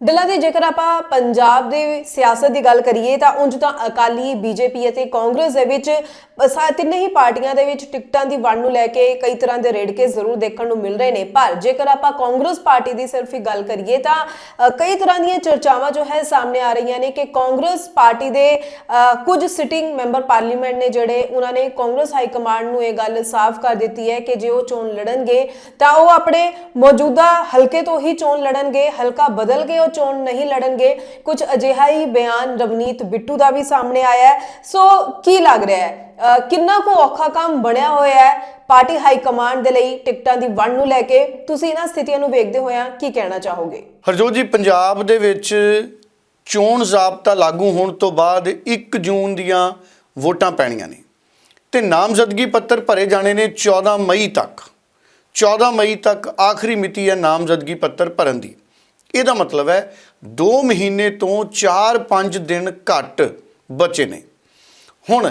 ਡੱਲਾ ਜੀ ਜੇਕਰ ਆਪਾਂ ਪੰਜਾਬ ਦੇ ਸਿਆਸਤ ਦੀ ਗੱਲ ਕਰੀਏ ਤਾਂ ਉਂਝ ਤਾਂ ਅਕਾਲੀ ਬੀਜੇਪੀ ਅਤੇ ਕਾਂਗਰਸ ਦੇ ਵਿੱਚ ਅ, ਤਿੰਨੇ ਹੀ ਪਾਰਟੀਆਂ ਦੇ ਵਿੱਚ ਟਿਕਟਾਂ ਦੀ ਵੰਡ ਨੂੰ ਲੈ ਕੇ ਕਈ ਤਰ੍ਹਾਂ ਦੇ ਰੇੜਕੇ ਜ਼ਰੂਰ ਦੇਖਣ ਨੂੰ ਮਿਲ ਰਹੇ ਨੇ। ਪਰ ਜੇਕਰ ਆਪਾਂ ਕਾਂਗਰਸ ਪਾਰਟੀ ਦੀ ਸਿਰਫ ਹੀ ਗੱਲ ਕਰੀਏ ਤਾਂ ਕਈ ਤਰ੍ਹਾਂ ਦੀਆਂ ਚਰਚਾਵਾਂ ਜੋ ਹੈ ਸਾਹਮਣੇ ਆ ਰਹੀਆਂ ਨੇ ਕਿ ਕਾਂਗਰਸ ਪਾਰਟੀ ਦੇ ਕੁਝ ਸਿਟਿੰਗ ਮੈਂਬਰ ਪਾਰਲੀਮੈਂਟ ਨੇ ਜਿਹੜੇ ਉਹਨਾਂ ਨੇ ਕਾਂਗਰਸ ਹਾਈ ਕਮਾਂਡ ਨੂੰ ਇਹ ਗੱਲ ਸਾਫ਼ ਕਰ ਦਿੱਤੀ ਹੈ ਕਿ ਜੇ ਉਹ ਚੋਣ ਲੜਨਗੇ ਤਾਂ ਉਹ ਆਪਣੇ ਮੌਜੂਦਾ ਹਲਕੇ ਤੋਂ ਹੀ ਚੋਣ ਲੜਨਗੇ ਹਲਕਾ ਬਦਲ ਕੇ ਉਹ ਚੋਣ ਨਹੀਂ ਲੜਨਗੇ। ਕੁਝ ਅਜਿਹਾ ਹੀ ਬਿਆਨ ਰਵਨੀਤ ਬਿੱਟੂ ਦਾ ਵੀ ਸਾਹਮਣੇ ਆਇਆ ਹੈ। ਸੋ ਕੀ ਲੱਗ ਰਿਹਾ ਹੈ? ਕਿੰਨਾ ਕੋ ਔਖਾ ਕੰਮ ਬਣਿਆ ਹੋਇਆ ਹੈ ਪਾਰਟੀ ਹਾਈ ਕਮਾਂਡ ਦੇ ਲਈ ਟਿਕਟਾਂ ਦੀ ਵੰਡ ਨੂੰ ਲੈ ਕੇ? ਤੁਸੀਂ ਇਹਨਾਂ ਸਥਿਤੀਆਂ ਨੂੰ ਵੇਖਦੇ ਹੋਇਆਂ ਕੀ ਕਹਿਣਾ ਚਾਹੋਗੇ? ਹਰਜੋਤ ਜੀ, ਪੰਜਾਬ ਦੇ ਵਿੱਚ ਚੋਣ ਜ਼ਾਬਤਾ ਲਾਗੂ ਹੋਣ ਤੋਂ ਬਾਅਦ 1 ਜੂਨ ਦੀਆਂ ਵੋਟਾਂ ਪੈਣੀਆਂ ਨੇ। ਤੇ ਨਾਮਜ਼ਦਗੀ ਪੱਤਰ ਭਰੇ ਜਾਣੇ ਨੇ 14 ਮਈ ਤੱਕ। 14 ਮਈ ਤੱਕ ਆਖਰੀ ਮਿਤੀ ਹੈ ਨਾਮਜ਼ਦਗੀ ਪੱਤਰ ਭਰਨ ਦੀ। ਇਹਦਾ ਮਤਲਬ ਹੈ 2 ਮਹੀਨੇ ਤੋਂ 4-5 ਦਿਨ ਘੱਟ ਬਚੇ ਨੇ। ਹੁਣ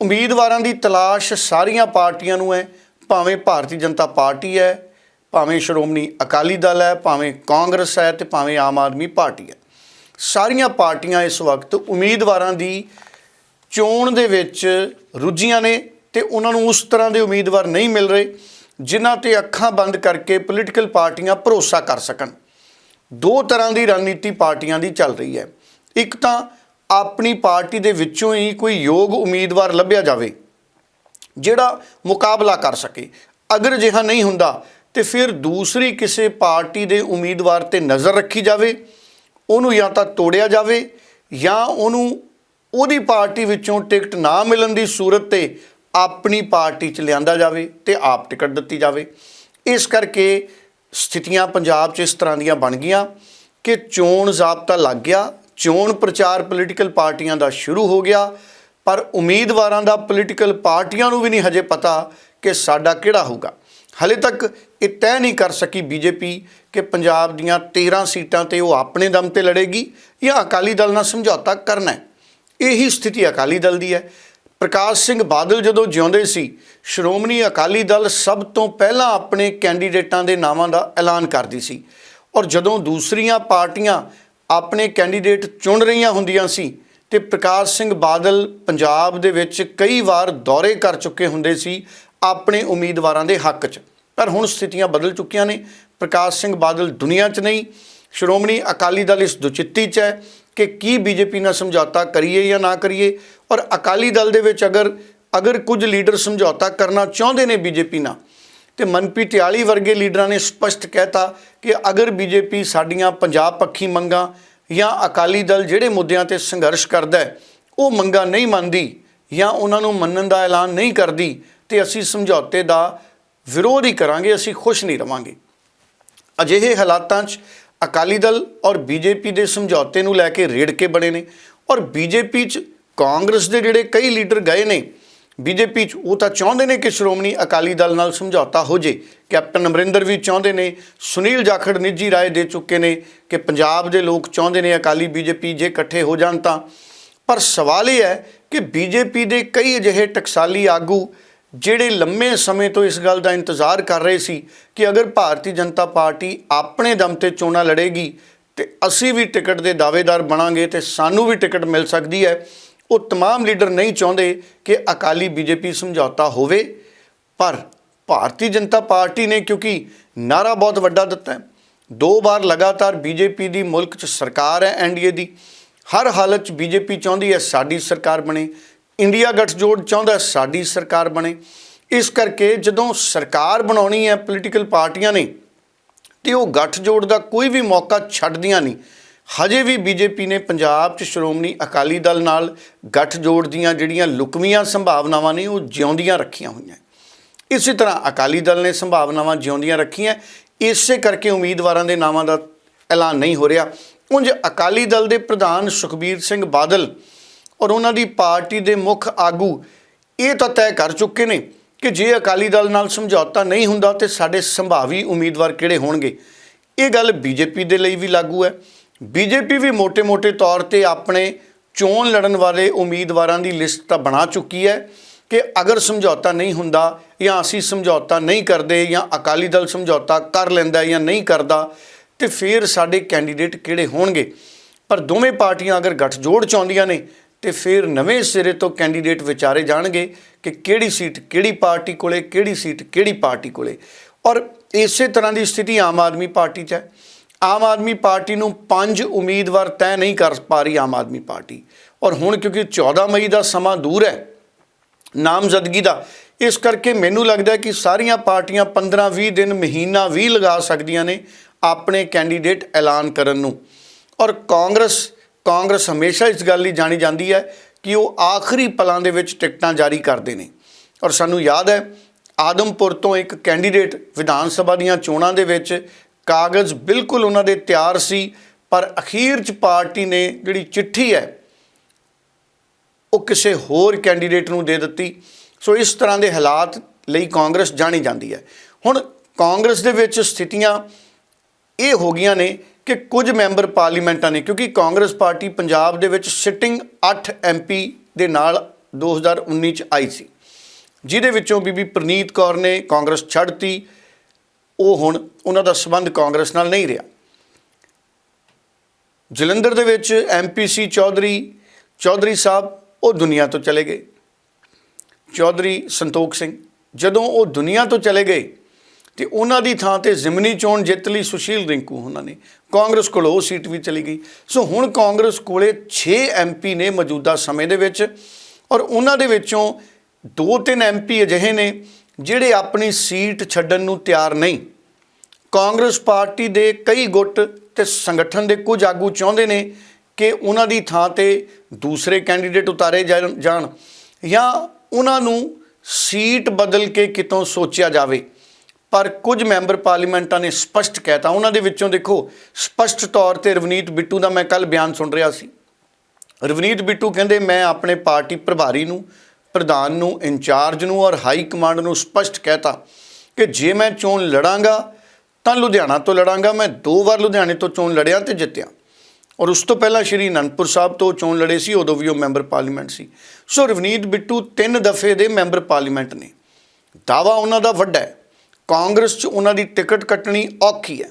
ਉਮੀਦਵਾਰਾਂ ਦੀ ਤਲਾਸ਼ ਸਾਰੀਆਂ ਪਾਰਟੀਆਂ ਨੂੰ ਹੈ, ਭਾਵੇਂ ਭਾਰਤੀ ਜਨਤਾ ਪਾਰਟੀ ਹੈ, ਭਾਵੇਂ ਸ਼੍ਰੋਮਣੀ ਅਕਾਲੀ ਦਲ ਹੈ, ਭਾਵੇਂ ਕਾਂਗਰਸ ਹੈ ਤੇ ਭਾਵੇਂ ਆਮ ਆਦਮੀ ਪਾਰਟੀ ਹੈ। ਸਾਰੀਆਂ ਪਾਰਟੀਆਂ ਇਸ ਵਕਤ ਉਮੀਦਵਾਰਾਂ ਦੀ ਚੋਣ ਦੇ ਵਿੱਚ ਰੁੱਝੀਆਂ ਨੇ ਤੇ ਉਹਨਾਂ ਨੂੰ ਉਸ ਤਰ੍ਹਾਂ ਦੇ ਉਮੀਦਵਾਰ ਨਹੀਂ ਮਿਲ ਰਹੇ, ਜਿਨ੍ਹਾਂ ਤੇ ਅੱਖਾਂ ਬੰਦ ਕਰਕੇ ਪੋਲੀਟੀਕਲ ਪਾਰਟੀਆਂ ਭਰੋਸਾ ਕਰ ਸਕਣ। ਦੋ ਤਰ੍ਹਾਂ ਦੀ ਰਣਨੀਤੀ ਪਾਰਟੀਆਂ ਦੀ ਚੱਲ ਰਹੀ ਹੈ। ਇੱਕ ਤਾਂ ਆਪਣੀ ਪਾਰਟੀ ਦੇ ਵਿੱਚੋਂ ਹੀ ਕੋਈ ਯੋਗ ਉਮੀਦਵਾਰ ਲੱਭਿਆ ਜਾਵੇ, ਜਿਹੜਾ ਮੁਕਾਬਲਾ ਕਰ ਸਕੇ। ਅਗਰ ਅਜਿਹਾ ਨਹੀਂ ਹੁੰਦਾ, ਤੇ ਫਿਰ ਦੂਸਰੀ ਕਿਸੇ ਪਾਰਟੀ ਦੇ ਉਮੀਦਵਾਰ ਤੇ ਨਜ਼ਰ ਰੱਖੀ ਜਾਵੇ, ਉਹਨੂੰ ਜਾਂ ਤਾਂ ਤੋੜਿਆ ਜਾਵੇ, ਜਾਂ ਉਹਨੂੰ ਉਹਦੀ ਪਾਰਟੀ ਵਿੱਚੋਂ ਟਿਕਟ ਨਾ ਮਿਲਣ ਦੀ ਸੂਰਤ ਤੇ ਆਪਣੀ ਪਾਰਟੀ 'ਚ ਲਿਆਂਦਾ ਜਾਵੇ ਤੇ ਆਪ ਟਿਕਟ ਦਿੱਤੀ ਜਾਵੇ। ਇਸ ਕਰਕੇ ਸਥਿਤੀਆਂ ਪੰਜਾਬ 'ਚ ਇਸ ਤਰ੍ਹਾਂ ਦੀਆਂ ਬਣ ਗਈਆਂ ਕਿ ਚੋਣ ਜ਼ਾਬਤਾ ਲੱਗ ਗਿਆ, ਚੋਣ ਪ੍ਰਚਾਰ ਪੋਲੀਟੀਕਲ ਪਾਰਟੀਆਂ ਦਾ ਸ਼ੁਰੂ ਹੋ ਗਿਆ, ਪਰ ਉਮੀਦਵਾਰਾਂ ਦਾ ਪੋਲੀਟੀਕਲ ਪਾਰਟੀਆਂ ਨੂੰ ਵੀ ਨਹੀਂ ਹਜੇ ਪਤਾ ਕਿ ਸਾਡਾ ਕਿਹੜਾ ਹੋਊਗਾ। ਹਲੇ ਤੱਕ ਇਹ ਤੈਅ ਨਹੀਂ ਕਰ ਸਕੀ ਬੀਜੇਪੀ ਕਿ ਪੰਜਾਬ ਦੀਆਂ 13 ਸੀਟਾਂ ਤੇ ਉਹ ਆਪਣੇ ਦਮ ਤੇ ਲੜੇਗੀ ਜਾਂ ਅਕਾਲੀ ਦਲ ਨਾਲ ਸਮਝੌਤਾ ਕਰਨਾ ਹੈ। ਇਹੀ ਸਥਿਤੀ ਅਕਾਲੀ ਦਲ ਦੀ ਹੈ। ਪ੍ਰਕਾਸ਼ ਸਿੰਘ ਬਾਦਲ ਜਦੋਂ ਜਿਉਂਦੇ ਸੀ, ਸ਼੍ਰੋਮਣੀ ਅਕਾਲੀ ਦਲ ਸਭ ਤੋਂ ਪਹਿਲਾਂ ਆਪਣੇ ਕੈਂਡੀਡੇਟਾਂ ਦੇ ਨਾਵਾਂ ਦਾ ਐਲਾਨ ਕਰਦੀ ਸੀ ਔਰ ਜਦੋਂ ਦੂਸਰੀਆਂ ਪਾਰਟੀਆਂ ਆਪਣੇ ਕੈਂਡੀਡੇਟ ਚੁਣ ਰਹੀਆਂ ਹੁੰਦੀਆਂ ਸੀ ਤੇ ਪ੍ਰਕਾਸ਼ ਸਿੰਘ ਬਾਦਲ ਪੰਜਾਬ ਦੇ ਵਿੱਚ ਕਈ ਵਾਰ ਦੌਰੇ ਕਰ ਚੁੱਕੇ ਹੁੰਦੇ ਸੀ ਆਪਣੇ ਉਮੀਦਵਾਰਾਂ ਦੇ ਹੱਕ 'ਚ। ਪਰ ਹੁਣ ਸਥਿਤੀਆਂ ਬਦਲ ਚੁੱਕੀਆਂ ਨੇ, ਪ੍ਰਕਾਸ਼ ਸਿੰਘ ਬਾਦਲ ਦੁਨੀਆ 'ਚ ਨਹੀਂ, ਸ਼੍ਰੋਮਣੀ ਅਕਾਲੀ ਦਲ ਇਸ ਦੁਚਿੱਤੀ 'ਚ ਹੈ ਕਿ ਕੀ ਬੀਜੇਪੀ ਨਾਲ ਸਮਝੌਤਾ ਕਰੀਏ ਜਾਂ ਨਾ ਕਰੀਏ ਪਰ ਅਕਾਲੀ ਦਲ ਦੇ ਵਿੱਚ ਅਗਰ ਅਗਰ ਕੁਝ ਲੀਡਰ ਸਮਝੌਤਾ ਕਰਨਾ ਚਾਹੁੰਦੇ ਨੇ ਬੀਜੇਪੀ ਨਾਲ, ਤੇ ਮਨਪ੍ਰੀਤ ਇਆਲੀ ਵਰਗੇ ਲੀਡਰਾਂ ਨੇ ਸਪਸ਼ਟ ਕਹਿਤਾ ਕਿ ਅਗਰ ਬੀਜੇਪੀ ਸਾਡੀਆਂ ਪੰਜਾਬ ਪੱਖੀ ਮੰਗਾਂ ਜਾਂ ਅਕਾਲੀ ਦਲ ਜਿਹੜੇ ਮੁੱਦਿਆਂ ਤੇ ਸੰਘਰਸ਼ ਕਰਦਾ ਹੈ, ਉਹ ਮੰਗਾਂ ਨਹੀਂ ਮੰਨਦੀ ਜਾਂ ਉਹਨਾਂ ਨੂੰ ਮੰਨਣ ਦਾ ਐਲਾਨ ਨਹੀਂ ਕਰਦੀ, ਤੇ ਅਸੀਂ ਸਮਝੌਤੇ ਦਾ ਵਿਰੋਧ ਹੀ ਕਰਾਂਗੇ, ਅਸੀਂ ਖੁਸ਼ ਨਹੀਂ ਰਵਾਂਗੇ। ਅਜਿਹੇ ਹਾਲਾਤਾਂ 'ਚ ਅਕਾਲੀ ਦਲ ਔਰ ਬੀਜੇਪੀ ਦੇ ਸਮਝੌਤੇ ਨੂੰ ਲੈ ਕੇ ਰੇੜਕੇ ਬਣੇ ਨੇ ਔਰ ਬੀਜੇਪੀ 'ਚ ਕਾਂਗਰਸ ਦੇ ਜਿਹੜੇ ਕਈ ਲੀਡਰ ਗਏ ਨੇ, ਬੀਜੇਪੀ 'ਚ, ਉਹ ਤਾਂ ਚਾਹੁੰਦੇ ਨੇ ਕਿ ਸ਼੍ਰੋਮਣੀ ਅਕਾਲੀ ਦਲ ਨਾਲ ਸਮਝੌਤਾ ਹੋ ਜੇ। ਕੈਪਟਨ ਅਮਰਿੰਦਰ ਵੀ ਚਾਹੁੰਦੇ ਨੇ, ਸੁਨੀਲ ਜਾਖੜ ਨਿੱਜੀ ਰਾਏ ਦੇ ਚੁੱਕੇ ਨੇ ਕਿ ਪੰਜਾਬ ਦੇ ਲੋਕ ਚਾਹੁੰਦੇ ਨੇ ਅਕਾਲੀ ਬੀਜੇਪੀ ਜੇ ਇਕੱਠੇ ਹੋ ਜਾਣ ਤਾਂ। ਪਰ ਸਵਾਲ ਇਹ ਹੈ ਕਿ ਬੀਜੇਪੀ ਦੇ ਕਈ ਅਜਿਹੇ ਟਕਸਾਲੀ ਆਗੂ, ਜਿਹੜੇ ਲੰਮੇ ਸਮੇਂ ਤੋਂ ਇਸ ਗੱਲ ਦਾ ਇੰਤਜ਼ਾਰ ਕਰ ਰਹੇ ਸੀ ਕਿ ਅਗਰ ਭਾਰਤੀ ਜਨਤਾ ਪਾਰਟੀ ਆਪਣੇ ਦਮ ਤੇ ਚੋਣਾਂ ਲੜੇਗੀ, ਤੇ ਅਸੀਂ ਵੀ ਟਿਕਟ ਦੇ ਦਾਅਵੇਦਾਰ ਬਣਾਂਗੇ ਤੇ ਸਾਨੂੰ ਵੀ ਟਿਕਟ ਮਿਲ ਸਕਦੀ ਹੈ ਉਹ तमाम ਲੀਡਰ ਨਹੀਂ ਚਾਹੁੰਦੇ ਕਿ ਅਕਾਲੀ ਬੀਜੇਪੀ ਸਮਝੌਤਾ ਹੋਵੇ ਪਰ ਭਾਰਤੀ ਜਨਤਾ ਪਾਰਟੀ ਨੇ ਕਿਉਂਕਿ ਨਾਰਾ ਬਹੁਤ ਵੱਡਾ ਦਿੱਤਾ ਹੈ ਦੋ ਵਾਰ ਲਗਾਤਾਰ ਬੀਜੇਪੀ ਦੀ ਮੁਲਕ 'ਚ ਸਰਕਾਰ ਹੈ ਐਨਡੀਏ ਦੀ ਹਰ ਹਾਲਤ 'ਚ ਬੀਜੇਪੀ ਚਾਹੁੰਦੀ ਹੈ ਸਾਡੀ ਸਰਕਾਰ ਬਣੇ ਇੰਡੀਆ ਗੱਠਜੋੜ ਚਾਹੁੰਦਾ ਹੈ ਸਾਡੀ ਸਰਕਾਰ ਬਣੇ ਇਸ ਕਰਕੇ ਜਦੋਂ ਸਰਕਾਰ ਬਣਾਉਣੀ ਹੈ ਪੋਲੀਟੀਕਲ ਪਾਰਟੀਆਂ ਨੇ ਤੇ ਉਹ ਗੱਠਜੋੜ ਦਾ ਕੋਈ ਵੀ ਮੌਕਾ ਛੱਡਦੀਆਂ ਨਹੀਂ ਹਜੇ ਵੀ ਬੀਜੇਪੀ ਨੇ ਪੰਜਾਬ 'ਚ ਸ਼੍ਰੋਮਣੀ ਅਕਾਲੀ ਦਲ ਨਾਲ ਗੱਠਜੋੜ ਦੀਆਂ ਜਿਹੜੀਆਂ ਲੁਕਵੀਆਂ ਸੰਭਾਵਨਾਵਾਂ ਨੇ, ਉਹ ਜਿਉਂਦੀਆਂ ਰੱਖੀਆਂ ਹੋਈਆਂ। ਇਸੇ ਤਰ੍ਹਾਂ ਅਕਾਲੀ ਦਲ ਨੇ ਸੰਭਾਵਨਾਵਾਂ ਜਿਉਂਦੀਆਂ ਰੱਖੀਆਂ। ਇਸੇ ਕਰਕੇ ਉਮੀਦਵਾਰਾਂ ਦੇ ਨਾਵਾਂ ਦਾ ਐਲਾਨ ਨਹੀਂ ਹੋ ਰਿਹਾ। ਉਂਝ ਅਕਾਲੀ ਦਲ ਦੇ ਪ੍ਰਧਾਨ ਸੁਖਬੀਰ ਸਿੰਘ ਬਾਦਲ ਔਰ ਉਹਨਾਂ ਦੀ ਪਾਰਟੀ ਦੇ ਮੁੱਖ ਆਗੂ ਇਹ ਤਾਂ ਤੈਅ ਕਰ ਚੁੱਕੇ ਨੇ ਕਿ ਜੇ ਅਕਾਲੀ ਦਲ ਨਾਲ ਸਮਝੌਤਾ ਨਹੀਂ ਹੁੰਦਾ ਤੇ ਸਾਡੇ ਸੰਭਾਵੀ ਉਮੀਦਵਾਰ ਕਿਹੜੇ ਹੋਣਗੇ। ਇਹ ਗੱਲ ਬੀਜੇਪੀ ਦੇ ਲਈ ਵੀ ਲਾਗੂ ਹੈ। ਬੀਜੇਪੀ ਵੀ ਮੋٹے-ਮੋٹے ਤੌਰ ਤੇ ਆਪਣੇ ਚੋਣ ਲੜਨ ਵਾਲੇ ਉਮੀਦਵਾਰਾਂ ਦੀ ਲਿਸਟ ਤਾਂ ਬਣਾ ਚੁੱਕੀ ਹੈ ਕਿ ਅਗਰ ਸਮਝੌਤਾ ਨਹੀਂ ਹੁੰਦਾ ਜਾਂ ਅਸੀਂ ਸਮਝੌਤਾ ਨਹੀਂ ਕਰਦੇ ਜਾਂ ਅਕਾਲੀ ਦਲ ਸਮਝੌਤਾ ਕਰ ਲੈਂਦਾ ਜਾਂ ਨਹੀਂ ਕਰਦਾ, ਤੇ ਫਿਰ ਸਾਡੇ ਕੈਂਡੀਡੇਟ ਕਿਹੜੇ ਹੋਣਗੇ? ਪਰ ਦੋਵੇਂ ਪਾਰਟੀਆਂ ਅਗਰ ਗੱਠਜੋੜ ਚਾਹੁੰਦੀਆਂ ਨੇ, ਤੇ ਫਿਰ ਨਵੇਂ ਸਿਰੇ ਤੋਂ ਕੈਂਡੀਡੇਟ ਵਿਚਾਰੇ ਜਾਣਗੇ ਕਿ ਕਿਹੜੀ ਸੀਟ ਕਿਹੜੀ ਪਾਰਟੀ ਕੋਲੇ, ਕਿਹੜੀ ਸੀਟ ਕਿਹੜੀ ਪਾਰਟੀ ਕੋਲੇ। ਔਰ ਇਸੇ ਤਰ੍ਹਾਂ ਦੀ ਸਥਿਤੀ ਆਮ ਆਦਮੀ ਪਾਰਟੀ 'ਚ ਹੈ। ਆਮ ਆਦਮੀ ਪਾਰਟੀ ਨੂੰ ਪੰਜ ਉਮੀਦਵਾਰ ਤੈਅ ਨਹੀਂ ਕਰ ਪਾ ਰਹੀ ਆਮ ਆਦਮੀ ਪਾਰਟੀ। ਔਰ ਹੁਣ ਕਿਉਂਕਿ 14 ਮਈ ਦਾ ਸਮਾਂ ਦੂਰ ਹੈ, ਨਾਮਜ਼ਦਗੀ ਦਾ, ਇਸ ਕਰਕੇ ਮੈਨੂੰ ਲੱਗਦਾ ਕਿ ਸਾਰੀਆਂ ਪਾਰਟੀਆਂ 15-20 ਦਿਨ ਮਹੀਨਾ ਵੀ ਲਗਾ ਸਕਦੀਆਂ ਨੇ ਆਪਣੇ ਕੈਂਡੀਡੇਟ ਐਲਾਨ ਕਰਨ ਨੂੰ। ਔਰ ਕਾਂਗਰਸ ਕਾਂਗਰਸ ਹਮੇਸ਼ਾ ਇਸ ਗੱਲ ਲਈ ਜਾਣੀ ਜਾਂਦੀ ਹੈ ਕਿ ਉਹ ਆਖਰੀ ਪਲਾਂ ਦੇ ਵਿੱਚ ਟਿਕਟਾਂ ਜਾਰੀ ਕਰਦੇ ਨੇ। ਔਰ ਸਾਨੂੰ ਯਾਦ ਹੈ, ਆਦਮਪੁਰ ਤੋਂ ਇੱਕ ਕੈਂਡੀਡੇਟ ਵਿਧਾਨ ਸਭਾ ਦੀਆਂ ਚੋਣਾਂ ਦੇ ਵਿੱਚ ਕਾਗਜ਼ ਬਿਲਕੁਲ ਉਹਨਾਂ ਦੇ ਤਿਆਰ ਸੀ, ਪਰ ਅਖੀਰ 'ਚ ਪਾਰਟੀ ਨੇ ਜਿਹੜੀ ਚਿੱਠੀ ਹੈ, ਉਹ ਕਿਸੇ ਹੋਰ ਕੈਂਡੀਡੇਟ ਨੂੰ ਦੇ ਦਿੱਤੀ। ਸੋ ਇਸ ਤਰ੍ਹਾਂ ਦੇ ਹਾਲਾਤ ਲਈ ਕਾਂਗਰਸ ਜਾਣੀ ਜਾਂਦੀ ਹੈ। ਹੁਣ ਕਾਂਗਰਸ ਦੇ ਵਿੱਚ ਸਥਿਤੀਆਂ ਇਹ ਹੋ ਗਈਆਂ ਨੇ ਕਿ ਕੁਝ ਮੈਂਬਰ ਪਾਰਲੀਮੈਂਟਾਂ ਨੇ, ਕਿਉਂਕਿ ਕਾਂਗਰਸ ਪਾਰਟੀ ਪੰਜਾਬ ਦੇ ਵਿੱਚ ਸਿਟਿੰਗ 8 ਐਮਪੀ ਦੇ ਨਾਲ 2019 ਚ ਆਈ ਸੀ। ਜਿਹਦੇ ਵਿੱਚੋਂ ਬੀਬੀ ਪ੍ਰਨੀਤ ਕੌਰ ਨੇ ਕਾਂਗਰਸ ਛੱਡਤੀ ਉਹ ਹੁਣ ਉਹਨਾਂ ਦਾ ਸਬੰਧ ਕਾਂਗਰਸ ਨਾਲ ਨਹੀਂ ਰਿਹਾ। ਜਲੰਧਰ ਦੇ ਵਿੱਚ ਐਮਪੀਸੀ ਚੌਧਰੀ ਚੌਧਰੀ ਸਾਹਿਬ ਉਹ ਦੁਨੀਆ ਤੋਂ ਚਲੇ ਗਏ। ਚੌਧਰੀ ਸੰਤੋਖ ਸਿੰਘ, ਜਦੋਂ ਉਹ ਦੁਨੀਆ ਤੋਂ ਚਲੇ ਗਏ ਤੇ ਉਹਨਾਂ ਦੀ ਥਾਂ ਤੇ ਜ਼ਿਮਨੀ ਚੋਣ ਜਿੱਤ ਲਈ ਸੁਸ਼ੀਲ ਰਿੰਕੂ ਉਹਨਾਂ ਨੇ, ਕਾਂਗਰਸ ਕੋਲ ਉਹ ਸੀਟ ਵੀ ਚਲੀ ਗਈ। ਸੋ ਹੁਣ ਕਾਂਗਰਸ ਕੋਲੇ 6 ਐਮਪੀ ਨੇ ਮੌਜੂਦਾ ਸਮੇਂ ਦੇ ਵਿੱਚ ਔਰ ਉਹਨਾਂ ਦੇ ਵਿੱਚੋਂ ਦੋ ਤਿੰਨ ਐਮਪੀ ਅਜਿਹੇ ਨੇ ਜਿਹੜੇ ਆਪਣੀ ਸੀਟ ਛੱਡਣ ਨੂੰ ਤਿਆਰ ਨਹੀਂ। ਕਾਂਗਰਸ ਪਾਰਟੀ ਦੇ ਕਈ ਗੁੱਟ ਤੇ ਸੰਗਠਨ ਦੇ ਕੁਝ ਆਗੂ ਚਾਹੁੰਦੇ ਨੇ ਕਿ ਉਹਨਾਂ ਦੀ ਥਾਂ ਤੇ ਦੂਸਰੇ ਕੈਂਡੀਡੇਟ ਉਤਾਰੇ ਜਾਣ ਜਾਣ ਜਾਂ ਉਹਨਾਂ ਨੂੰ ਸੀਟ ਬਦਲ ਕੇ ਕਿਤੋਂ ਸੋਚਿਆ ਜਾਵੇ। ਪਰ ਕੁਝ ਮੈਂਬਰ ਪਾਰਲੀਮੈਂਟਾਂ ਨੇ ਸਪਸ਼ਟ ਕਹਿਤਾ। ਉਹਨਾਂ ਦੇ ਵਿੱਚੋਂ ਦੇਖੋ, ਸਪਸ਼ਟ ਤੌਰ ਤੇ ਰਵਨੀਤ ਬਿੱਟੂ ਦਾ ਮੈਂ ਕੱਲ ਬਿਆਨ ਸੁਣ ਰਿਹਾ ਸੀ। ਰਵਨੀਤ ਬਿੱਟੂ ਕਹਿੰਦੇ, ਮੈਂ ਆਪਣੇ ਪਾਰਟੀ ਪ੍ਰਭਾਰੀ ਨੂੰ, ਪ੍ਰਧਾਨ ਨੂੰ, ਇੰਚਾਰਜ ਨੂੰ ਔਰ ਹਾਈ ਕਮਾਂਡ ਨੂੰ ਸਪਸ਼ਟ ਕਹਿਤਾ ਕਿ ਜੇ ਮੈਂ ਚੋਣ ਲੜਾਂਗਾ ਤਾਂ ਲੁਧਿਆਣਾ ਤੋਂ ਲੜਾਂਗਾ ਮੈਂ, ਦੋ ਵਾਰ ਲੁਧਿਆਣੇ ਤੋਂ ਚੋਣ ਲੜਿਆ ਤੇ ਜਿੱਤਿਆ। ਔਰ ਉਸ ਤੋਂ ਪਹਿਲਾਂ ਸ਼੍ਰੀ ਅਨੰਦਪੁਰ ਸਾਹਿਬ ਤੋਂ ਚੋਣ ਲੜੇ ਸੀ, ਉਦੋਂ ਵੀ ਉਹ ਮੈਂਬਰ ਪਾਰਲੀਮੈਂਟ ਸੀ। ਸੋ ਰਵਨੀਤ ਬਿੱਟੂ ਤਿੰਨ ਦਫੇ ਦੇ ਮੈਂਬਰ ਪਾਰਲੀਮੈਂਟ ਨੇ। ਦਾਵਾ ਉਹਨਾਂ ਦਾ ਵੱਡਾ ਹੈ। ਕਾਂਗਰਸ 'ਚ ਉਹਨਾਂ ਦੀ ਟਿਕਟ ਕੱਟਣੀ ਔਖੀ ਹੈ।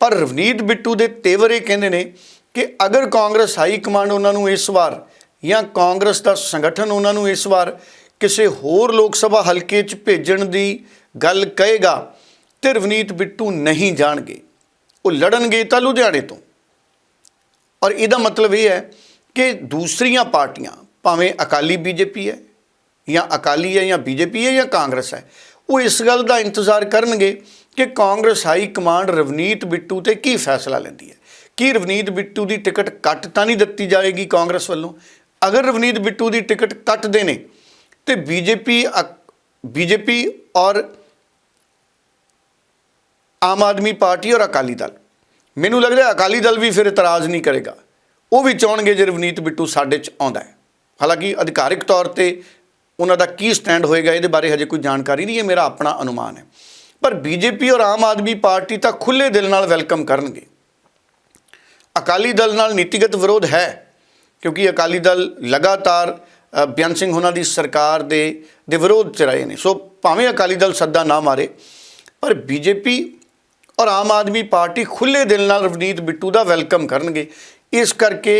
ਪਰ ਰਵਨੀਤ ਬਿੱਟੂ ਦੇ ਤੇਵਰ ਇਹ ਕਹਿੰਦੇ ਨੇ ਕਿ ਅਗਰ ਕਾਂਗਰਸ ਹਾਈ ਕਮਾਂਡ ਉਹਨਾਂ ਨੂੰ ਇਸ ਵਾਰ ਜਾਂ ਕਾਂਗਰਸ ਦਾ ਸੰਗਠਨ ਉਹਨਾਂ ਨੂੰ ਇਸ ਵਾਰ ਕਿਸੇ ਹੋਰ ਲੋਕ ਸਭਾ ਹਲਕੇ 'ਚ ਭੇਜਣ ਦੀ ਗੱਲ ਕਹੇਗਾ ਤੇ ਰਵਨੀਤ ਬਿੱਟੂ ਨਹੀਂ ਜਾਣਗੇ। ਉਹ ਲੜਨਗੇ ਤਾਂ ਲੁਧਿਆਣੇ ਤੋਂ। ਔਰ ਇਹਦਾ ਮਤਲਬ ਇਹ ਹੈ ਕਿ ਦੂਸਰੀਆਂ ਪਾਰਟੀਆਂ, ਭਾਵੇਂ ਅਕਾਲੀ ਬੀਜੇਪੀ ਹੈ, ਜਾਂ ਅਕਾਲੀ ਹੈ, ਜਾਂ ਬੀਜੇਪੀ ਹੈ, ਜਾਂ ਕਾਂਗਰਸ ਹੈ, ਉਹ ਇਸ ਗੱਲ ਦਾ ਇੰਤਜ਼ਾਰ ਕਰਨਗੇ ਕਿ ਕਾਂਗਰਸ ਹਾਈ ਕਮਾਂਡ ਰਵਨੀਤ ਬਿੱਟੂ ਤੇ ਕੀ ਫੈਸਲਾ ਲੈਂਦੀ ਹੈ। ਕੀ ਰਵਨੀਤ ਬਿੱਟੂ ਦੀ ਟਿਕਟ ਕੱਟ ਤਾਂ ਨਹੀਂ ਦਿੱਤੀ ਜਾਏਗੀ ਕਾਂਗਰਸ ਵੱਲੋਂ? ਅਗਰ ਰਵਨੀਤ ਬਿੱਟੂ ਦੀ ਟਿਕਟ ਕੱਟਦੇ ਨੇ ਤੇ ਬੀਜੇਪੀ ਬੀਜੇਪੀ ਔਰ ਆਮ ਆਦਮੀ ਪਾਰਟੀ ਔਰ ਅਕਾਲੀ ਦਲ। ਮੈਨੂੰ ਲੱਗਦਾ ਅਕਾਲੀ ਦਲ ਵੀ ਫਿਰ ਇਤਰਾਜ਼ ਨਹੀਂ ਕਰੇਗਾ। ਉਹ ਵੀ ਚਾਹਣਗੇ ਜੇ ਰਵਨੀਤ ਬਿੱਟੂ ਸਾਡੇ 'ਚ ਆਉਂਦਾ ਹੈ। ਹਾਲਾਂਕਿ ਅਧਿਕਾਰਿਕ ਤੌਰ ਤੇ ਉਹਨਾਂ ਦਾ ਕੀ ਸਟੈਂਡ ਹੋਏਗਾ ਇਹਦੇ ਬਾਰੇ ਹਜੇ ਕੋਈ ਜਾਣਕਾਰੀ ਨਹੀਂ ਹੈ ਮੇਰਾ ਆਪਣਾ ਅਨੁਮਾਨ ਹੈ। ਪਰ ਬੀਜੇਪੀ ਔਰ ਆਮ ਆਦਮੀ ਪਾਰਟੀ ਤਾਂ ਖੁੱਲੇ ਦਿਲ ਨਾਲ ਵੈਲਕਮ ਕਰਨਗੇ। ਅਕਾਲੀ ਦਲ ਨਾਲ ਨੀਤੀਗਤ ਵਿਰੋਧ ਹੈ ਕਿਉਂਕਿ ਅਕਾਲੀ ਦਲ ਲਗਾਤਾਰ ਅ, ਬਿਆਨ ਸਿੰਘ ਉਹਨਾਂ ਦੀ ਸਰਕਾਰ ਦੇ ਦੇ ਵਿਰੋਧ ਚ ਰਹੇ ਨੇ। ਸੋ ਭਾਵੇਂ ਅਕਾਲੀ ਦਲ ਸੱਦਾ ਨਾ ਮਾਰੇ ਪਰ ਬੀਜੇਪੀ ਔਰ ਆਮ ਆਦਮੀ ਪਾਰਟੀ ਖੁੱਲੇ ਦਿਲ ਨਾਲ ਰਵਨੀਤ ਬਿੱਟੂ ਦਾ ਵੈਲਕਮ ਕਰਨਗੇ। ਇਸ ਕਰਕੇ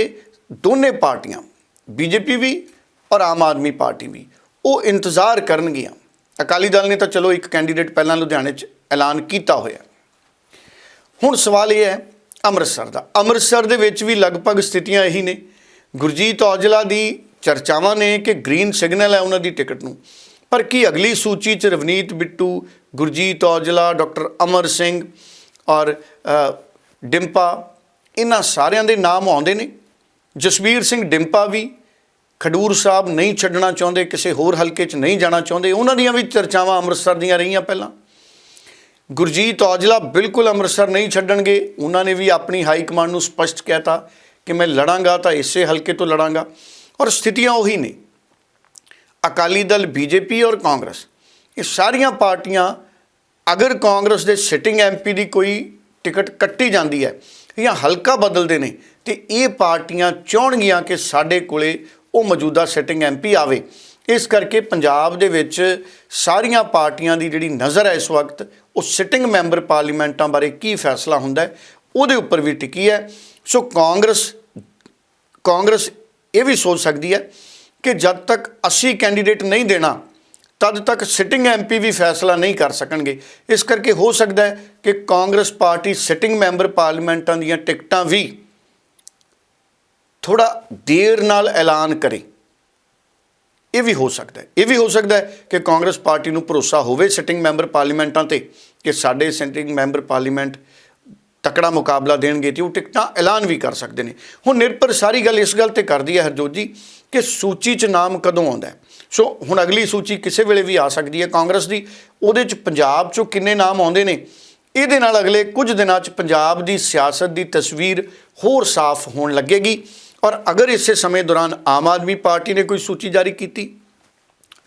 ਦੋਨੇ ਪਾਰਟੀਆਂ, ਬੀਜੇਪੀ ਵੀ ਔਰ ਆਮ ਆਦਮੀ ਪਾਰਟੀ ਵੀ, ਉਹ ਇੰਤਜ਼ਾਰ ਕਰਨਗੀਆਂ। ਅਕਾਲੀ ਦਲ ਨੇ ਤਾਂ ਚਲੋ ਇੱਕ ਕੈਂਡੀਡੇਟ ਪਹਿਲਾਂ ਲੁਧਿਆਣੇ 'ਚ ਐਲਾਨ ਕੀਤਾ ਹੋਇਆ। ਹੁਣ ਸਵਾਲ ਇਹ ਹੈ ਅੰਮ੍ਰਿਤਸਰ ਦਾ। ਅੰਮ੍ਰਿਤਸਰ ਦੇ ਵਿੱਚ ਵੀ ਲਗਭਗ ਸਥਿਤੀਆਂ ਇਹੀ ਨੇ। ਗੁਰਜੀਤ ਔਜਲਾ ਦੀ ਚਰਚਾਵਾਂ ਨੇ ਕਿ ਗ੍ਰੀਨ ਸਿਗਨਲ ਹੈ ਉਹਨਾਂ ਦੀ ਟਿਕਟ ਨੂੰ। ਪਰ ਕੀ ਅਗਲੀ ਸੂਚੀ 'ਚ ਰਵਨੀਤ ਬਿੱਟੂ, ਗੁਰਜੀਤ ਔਜਲਾ, ਡਾਕਟਰ ਅਮਰ ਸਿੰਘ ਔਰ ਡਿੰਪਾ, ਇਹਨਾਂ ਸਾਰਿਆਂ ਦੇ ਨਾਮ ਆਉਂਦੇ ਨੇ। ਜਸਵੀਰ ਸਿੰਘ ਡਿੰਪਾ ਵੀ ਖਡੂਰ ਸਾਹਿਬ ਨਹੀਂ ਛੱਡਣਾ ਚਾਹੁੰਦੇ, ਕਿਸੇ ਹੋਰ ਹਲਕੇ 'ਚ ਨਹੀਂ ਜਾਣਾ ਚਾਹੁੰਦੇ। ਉਹਨਾਂ ਦੀਆਂ ਵੀ ਚਰਚਾਵਾਂ ਅੰਮ੍ਰਿਤਸਰ ਦੀਆਂ ਰਹੀਆਂ ਪਹਿਲਾਂ। ਗੁਰਜੀਤ ਔਜਲਾ ਬਿਲਕੁਲ ਅੰਮ੍ਰਿਤਸਰ ਨਹੀਂ ਛੱਡਣਗੇ। ਉਹਨਾਂ ਨੇ ਵੀ ਆਪਣੀ ਹਾਈ ਕਮਾਂਡ ਨੂੰ ਸਪਸ਼ਟ ਕਹਿਤਾ ਕਿ ਮੈਂ ਲੜਾਂਗਾ ਤਾਂ ਇਸੇ ਹਲਕੇ ਤੋਂ ਲੜਾਂਗਾ। ਔਰ ਸਥਿਤੀਆਂ ਉਹੀ ਨੇ। ਅਕਾਲੀ ਦਲ, ਬੀਜੇਪੀ ਔਰ ਕਾਂਗਰਸ। ਇਹ ਸਾਰੀਆਂ ਪਾਰਟੀਆਂ ਅਗਰ ਕਾਂਗਰਸ ਦੇ ਸਿਟਿੰਗ ਐਮਪੀ ਦੀ ਕੋਈ ਟਿਕਟ ਕੱਟੀ ਜਾਂਦੀ ਹੈ ਜਾਂ ਹਲਕਾ ਬਦਲਦੇ ਨੇ, ਤੇ ਇਹ ਪਾਰਟੀਆਂ ਚਾਹਣਗੀਆਂ ਕਿ ਸਾਡੇ ਕੋਲੇ ਉਹ ਮੌਜੂਦਾ ਸਿਟਿੰਗ ਐਮਪੀ ਆਵੇ। ਇਸ ਕਰਕੇ ਪੰਜਾਬ ਦੇ ਵਿੱਚ ਸਾਰੀਆਂ ਪਾਰਟੀਆਂ ਦੀ ਜਿਹੜੀ ਨਜ਼ਰ ਹੈ ਇਸ ਵਕਤ, ਉਹ ਸਿਟਿੰਗ ਮੈਂਬਰ ਪਾਰਲੀਮੈਂਟਾਂ ਬਾਰੇ ਕੀ ਫੈਸਲਾ ਹੁੰਦਾ ਉਹਦੇ ਉੱਪਰ ਵੀ ਟਿਕੀ ਹੈ। ਸੋ ਕਾਂਗਰਸ ਕਾਂਗਰਸ ਇਹ ਵੀ ਸੋਚ ਸਕਦੀ ਹੈ ਕਿ ਜਦ ਤੱਕ ਅਸੀਂ ਕੈਂਡੀਡੇਟ ਨਹੀਂ ਦੇਣਾ, ਤਦ ਤੱਕ ਸਿਟਿੰਗ ਐਮਪੀ ਵੀ ਫੈਸਲਾ ਨਹੀਂ ਕਰ ਸਕਣਗੇ। ਇਸ ਕਰਕੇ ਹੋ ਸਕਦਾ ਹੈ ਕਿ ਕਾਂਗਰਸ ਪਾਰਟੀ ਸਿਟਿੰਗ ਮੈਂਬਰ ਪਾਰਲੀਮੈਂਟਾਂ ਦੀਆਂ ਟਿਕਟਾਂ ਵੀ ਥੋੜਾ ਦੇਰ ਨਾਲ ਐਲਾਨ ਕਰੇ। ਇਹ ਵੀ ਹੋ ਸਕਦਾ ਹੈ। ਇਹ ਵੀ ਹੋ ਸਕਦਾ ਹੈ ਕਿ ਕਾਂਗਰਸ ਪਾਰਟੀ ਨੂੰ ਭਰੋਸਾ ਹੋਵੇ ਸਿਟਿੰਗ ਮੈਂਬਰ ਪਾਰਲੀਮੈਂਟਾਂ ਤੇ ਕਿ ਸਾਡੇ ਸਿਟਿੰਗ ਮੈਂਬਰ ਪਾਰਲੀਮੈਂਟ ਤਕੜਾ ਮੁਕਾਬਲਾ ਦੇਣਗੇ ਤੇ ਉਹ ਟਿਕਟਾਂ ਐਲਾਨ ਵੀ ਕਰ ਸਕਦੇ ਨੇ। ਹੁਣ ਨਿਰਭਰ ਸਾਰੀ ਗੱਲ ਇਸ ਗੱਲ ਤੇ ਕਰਦੀ ਹੈ ਹਰਜੋਤ ਜੀ ਕਿ ਸੂਚੀ 'ਚ ਨਾਮ ਕਦੋਂ ਆਉਂਦਾ ਸੋ ਹੁਣ ਅਗਲੀ ਸੂਚੀ ਕਿਸੇ ਵੇਲੇ ਵੀ ਆ ਸਕਦੀ ਹੈ ਕਾਂਗਰਸ ਦੀ। ਉਹਦੇ 'ਚ ਪੰਜਾਬ 'ਚੋਂ ਕਿੰਨੇ ਨਾਮ ਆਉਂਦੇ ਨੇ? ਇਹਦੇ ਨਾਲ ਅਗਲੇ ਕੁਝ ਦਿਨਾਂ 'ਚ ਪੰਜਾਬ ਦੀ ਸਿਆਸਤ ਦੀ ਤਸਵੀਰ ਹੋਰ ਸਾਫ਼ ਹੋਣ ਲੱਗੇਗੀ। ਔਰ ਅਗਰ ਇਸੇ ਸਮੇਂ ਦੌਰਾਨ ਆਮ ਆਦਮੀ ਪਾਰਟੀ ਨੇ ਕੋਈ ਸੂਚੀ ਜਾਰੀ ਕੀਤੀ,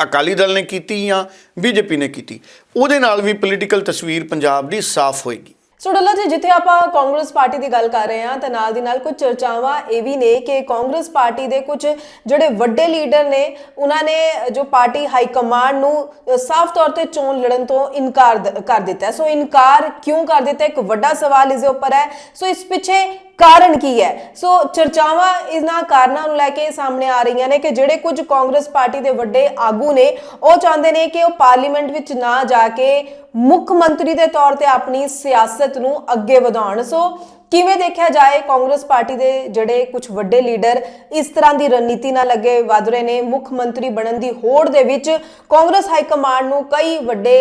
ਅਕਾਲੀ ਦਲ ਨੇ ਕੀਤੀ ਜਾਂ ਬੀਜੇਪੀ ਨੇ ਕੀਤੀ, ਉਹਦੇ ਨਾਲ ਵੀ ਪੋਲੀਟੀਕਲ ਤਸਵੀਰ ਪੰਜਾਬ ਦੀ ਸਾਫ਼ ਹੋਏਗੀ। ਸੋ ਡੱਲਾ ਜੀ, ਜਿੱਥੇ ਆਪਾਂ ਕਾਂਗਰਸ ਪਾਰਟੀ ਦੀ ਗੱਲ ਕਰ ਰਹੇ ਹਾਂ, ਤਾਂ ਨਾਲ ਦੀ ਨਾਲ ਕੁਝ ਚਰਚਾਵਾਂ ਇਹ ਵੀ ਨੇ ਕਿ ਕਾਂਗਰਸ ਪਾਰਟੀ ਦੇ ਕੁਝ ਜਿਹੜੇ ਵੱਡੇ ਲੀਡਰ ਨੇ, ਉਹਨਾਂ ਨੇ ਜੋ ਪਾਰਟੀ ਹਾਈ ਕਮਾਂਡ ਨੂੰ ਸਾਫ਼ ਤੌਰ ਤੇ ਚੋਣ ਲੜਨ ਤੋਂ ਇਨਕਾਰ ਦ- ਕਰ ਦਿੱਤਾ ਸੋ ਇਨਕਾਰ ਕਿਉਂ ਕਰ ਦਿੱਤਾ? ਇੱਕ ਵੱਡਾ ਸਵਾਲ ਇਸ ਦੇ ਉੱਪਰ ਹੈ। ਸੋ ਇਸ ਪਿੱਛੇ ਕਾਰਨ ਕੀ ਹੈ? ਸੋ ਚਰਚਾਵਾਂ ਇਹਨਾਂ ਕਾਰਨਾਂ ਨੂੰ ਲੈ ਕੇ ਸਾਹਮਣੇ ਆ ਰਹੀਆਂ ਨੇ ਕਿ ਜਿਹੜੇ ਕੁਝ ਕਾਂਗਰਸ ਪਾਰਟੀ ਦੇ ਵੱਡੇ ਆਗੂ ਨੇ, ਉਹ ਚਾਹੁੰਦੇ ਨੇ ਕਿ ਉਹ ਪਾਰਲੀਮੈਂਟ ਵਿੱਚ ਨਾ ਜਾ ਕੇ ਮੁੱਖ ਮੰਤਰੀ ਦੇ ਤੌਰ ਤੇ ਆਪਣੀ ਸਿਆਸਤ ਨੂੰ ਅੱਗੇ ਵਧਾਉਣ। ਸੋ ਕਿਵੇਂ ਦੇਖਿਆ ਜਾਏ ਕਾਂਗਰਸ ਪਾਰਟੀ ਦੇ ਜਿਹੜੇ ਕੁਝ ਵੱਡੇ ਲੀਡਰ ਇਸ ਤਰ੍ਹਾਂ ਦੀ ਰਣਨੀਤੀ ਨਾਲ ਲੱਗੇ ਵਧ ਰਹੇ ਨੇ, ਮੁੱਖ ਮੰਤਰੀ ਬਣਨ ਦੀ ਹੋੜ ਦੇ ਵਿੱਚ ਕਾਂਗਰਸ ਹਾਈ ਕਮਾਂਡ ਨੂੰ ਕਈ ਵੱਡੇ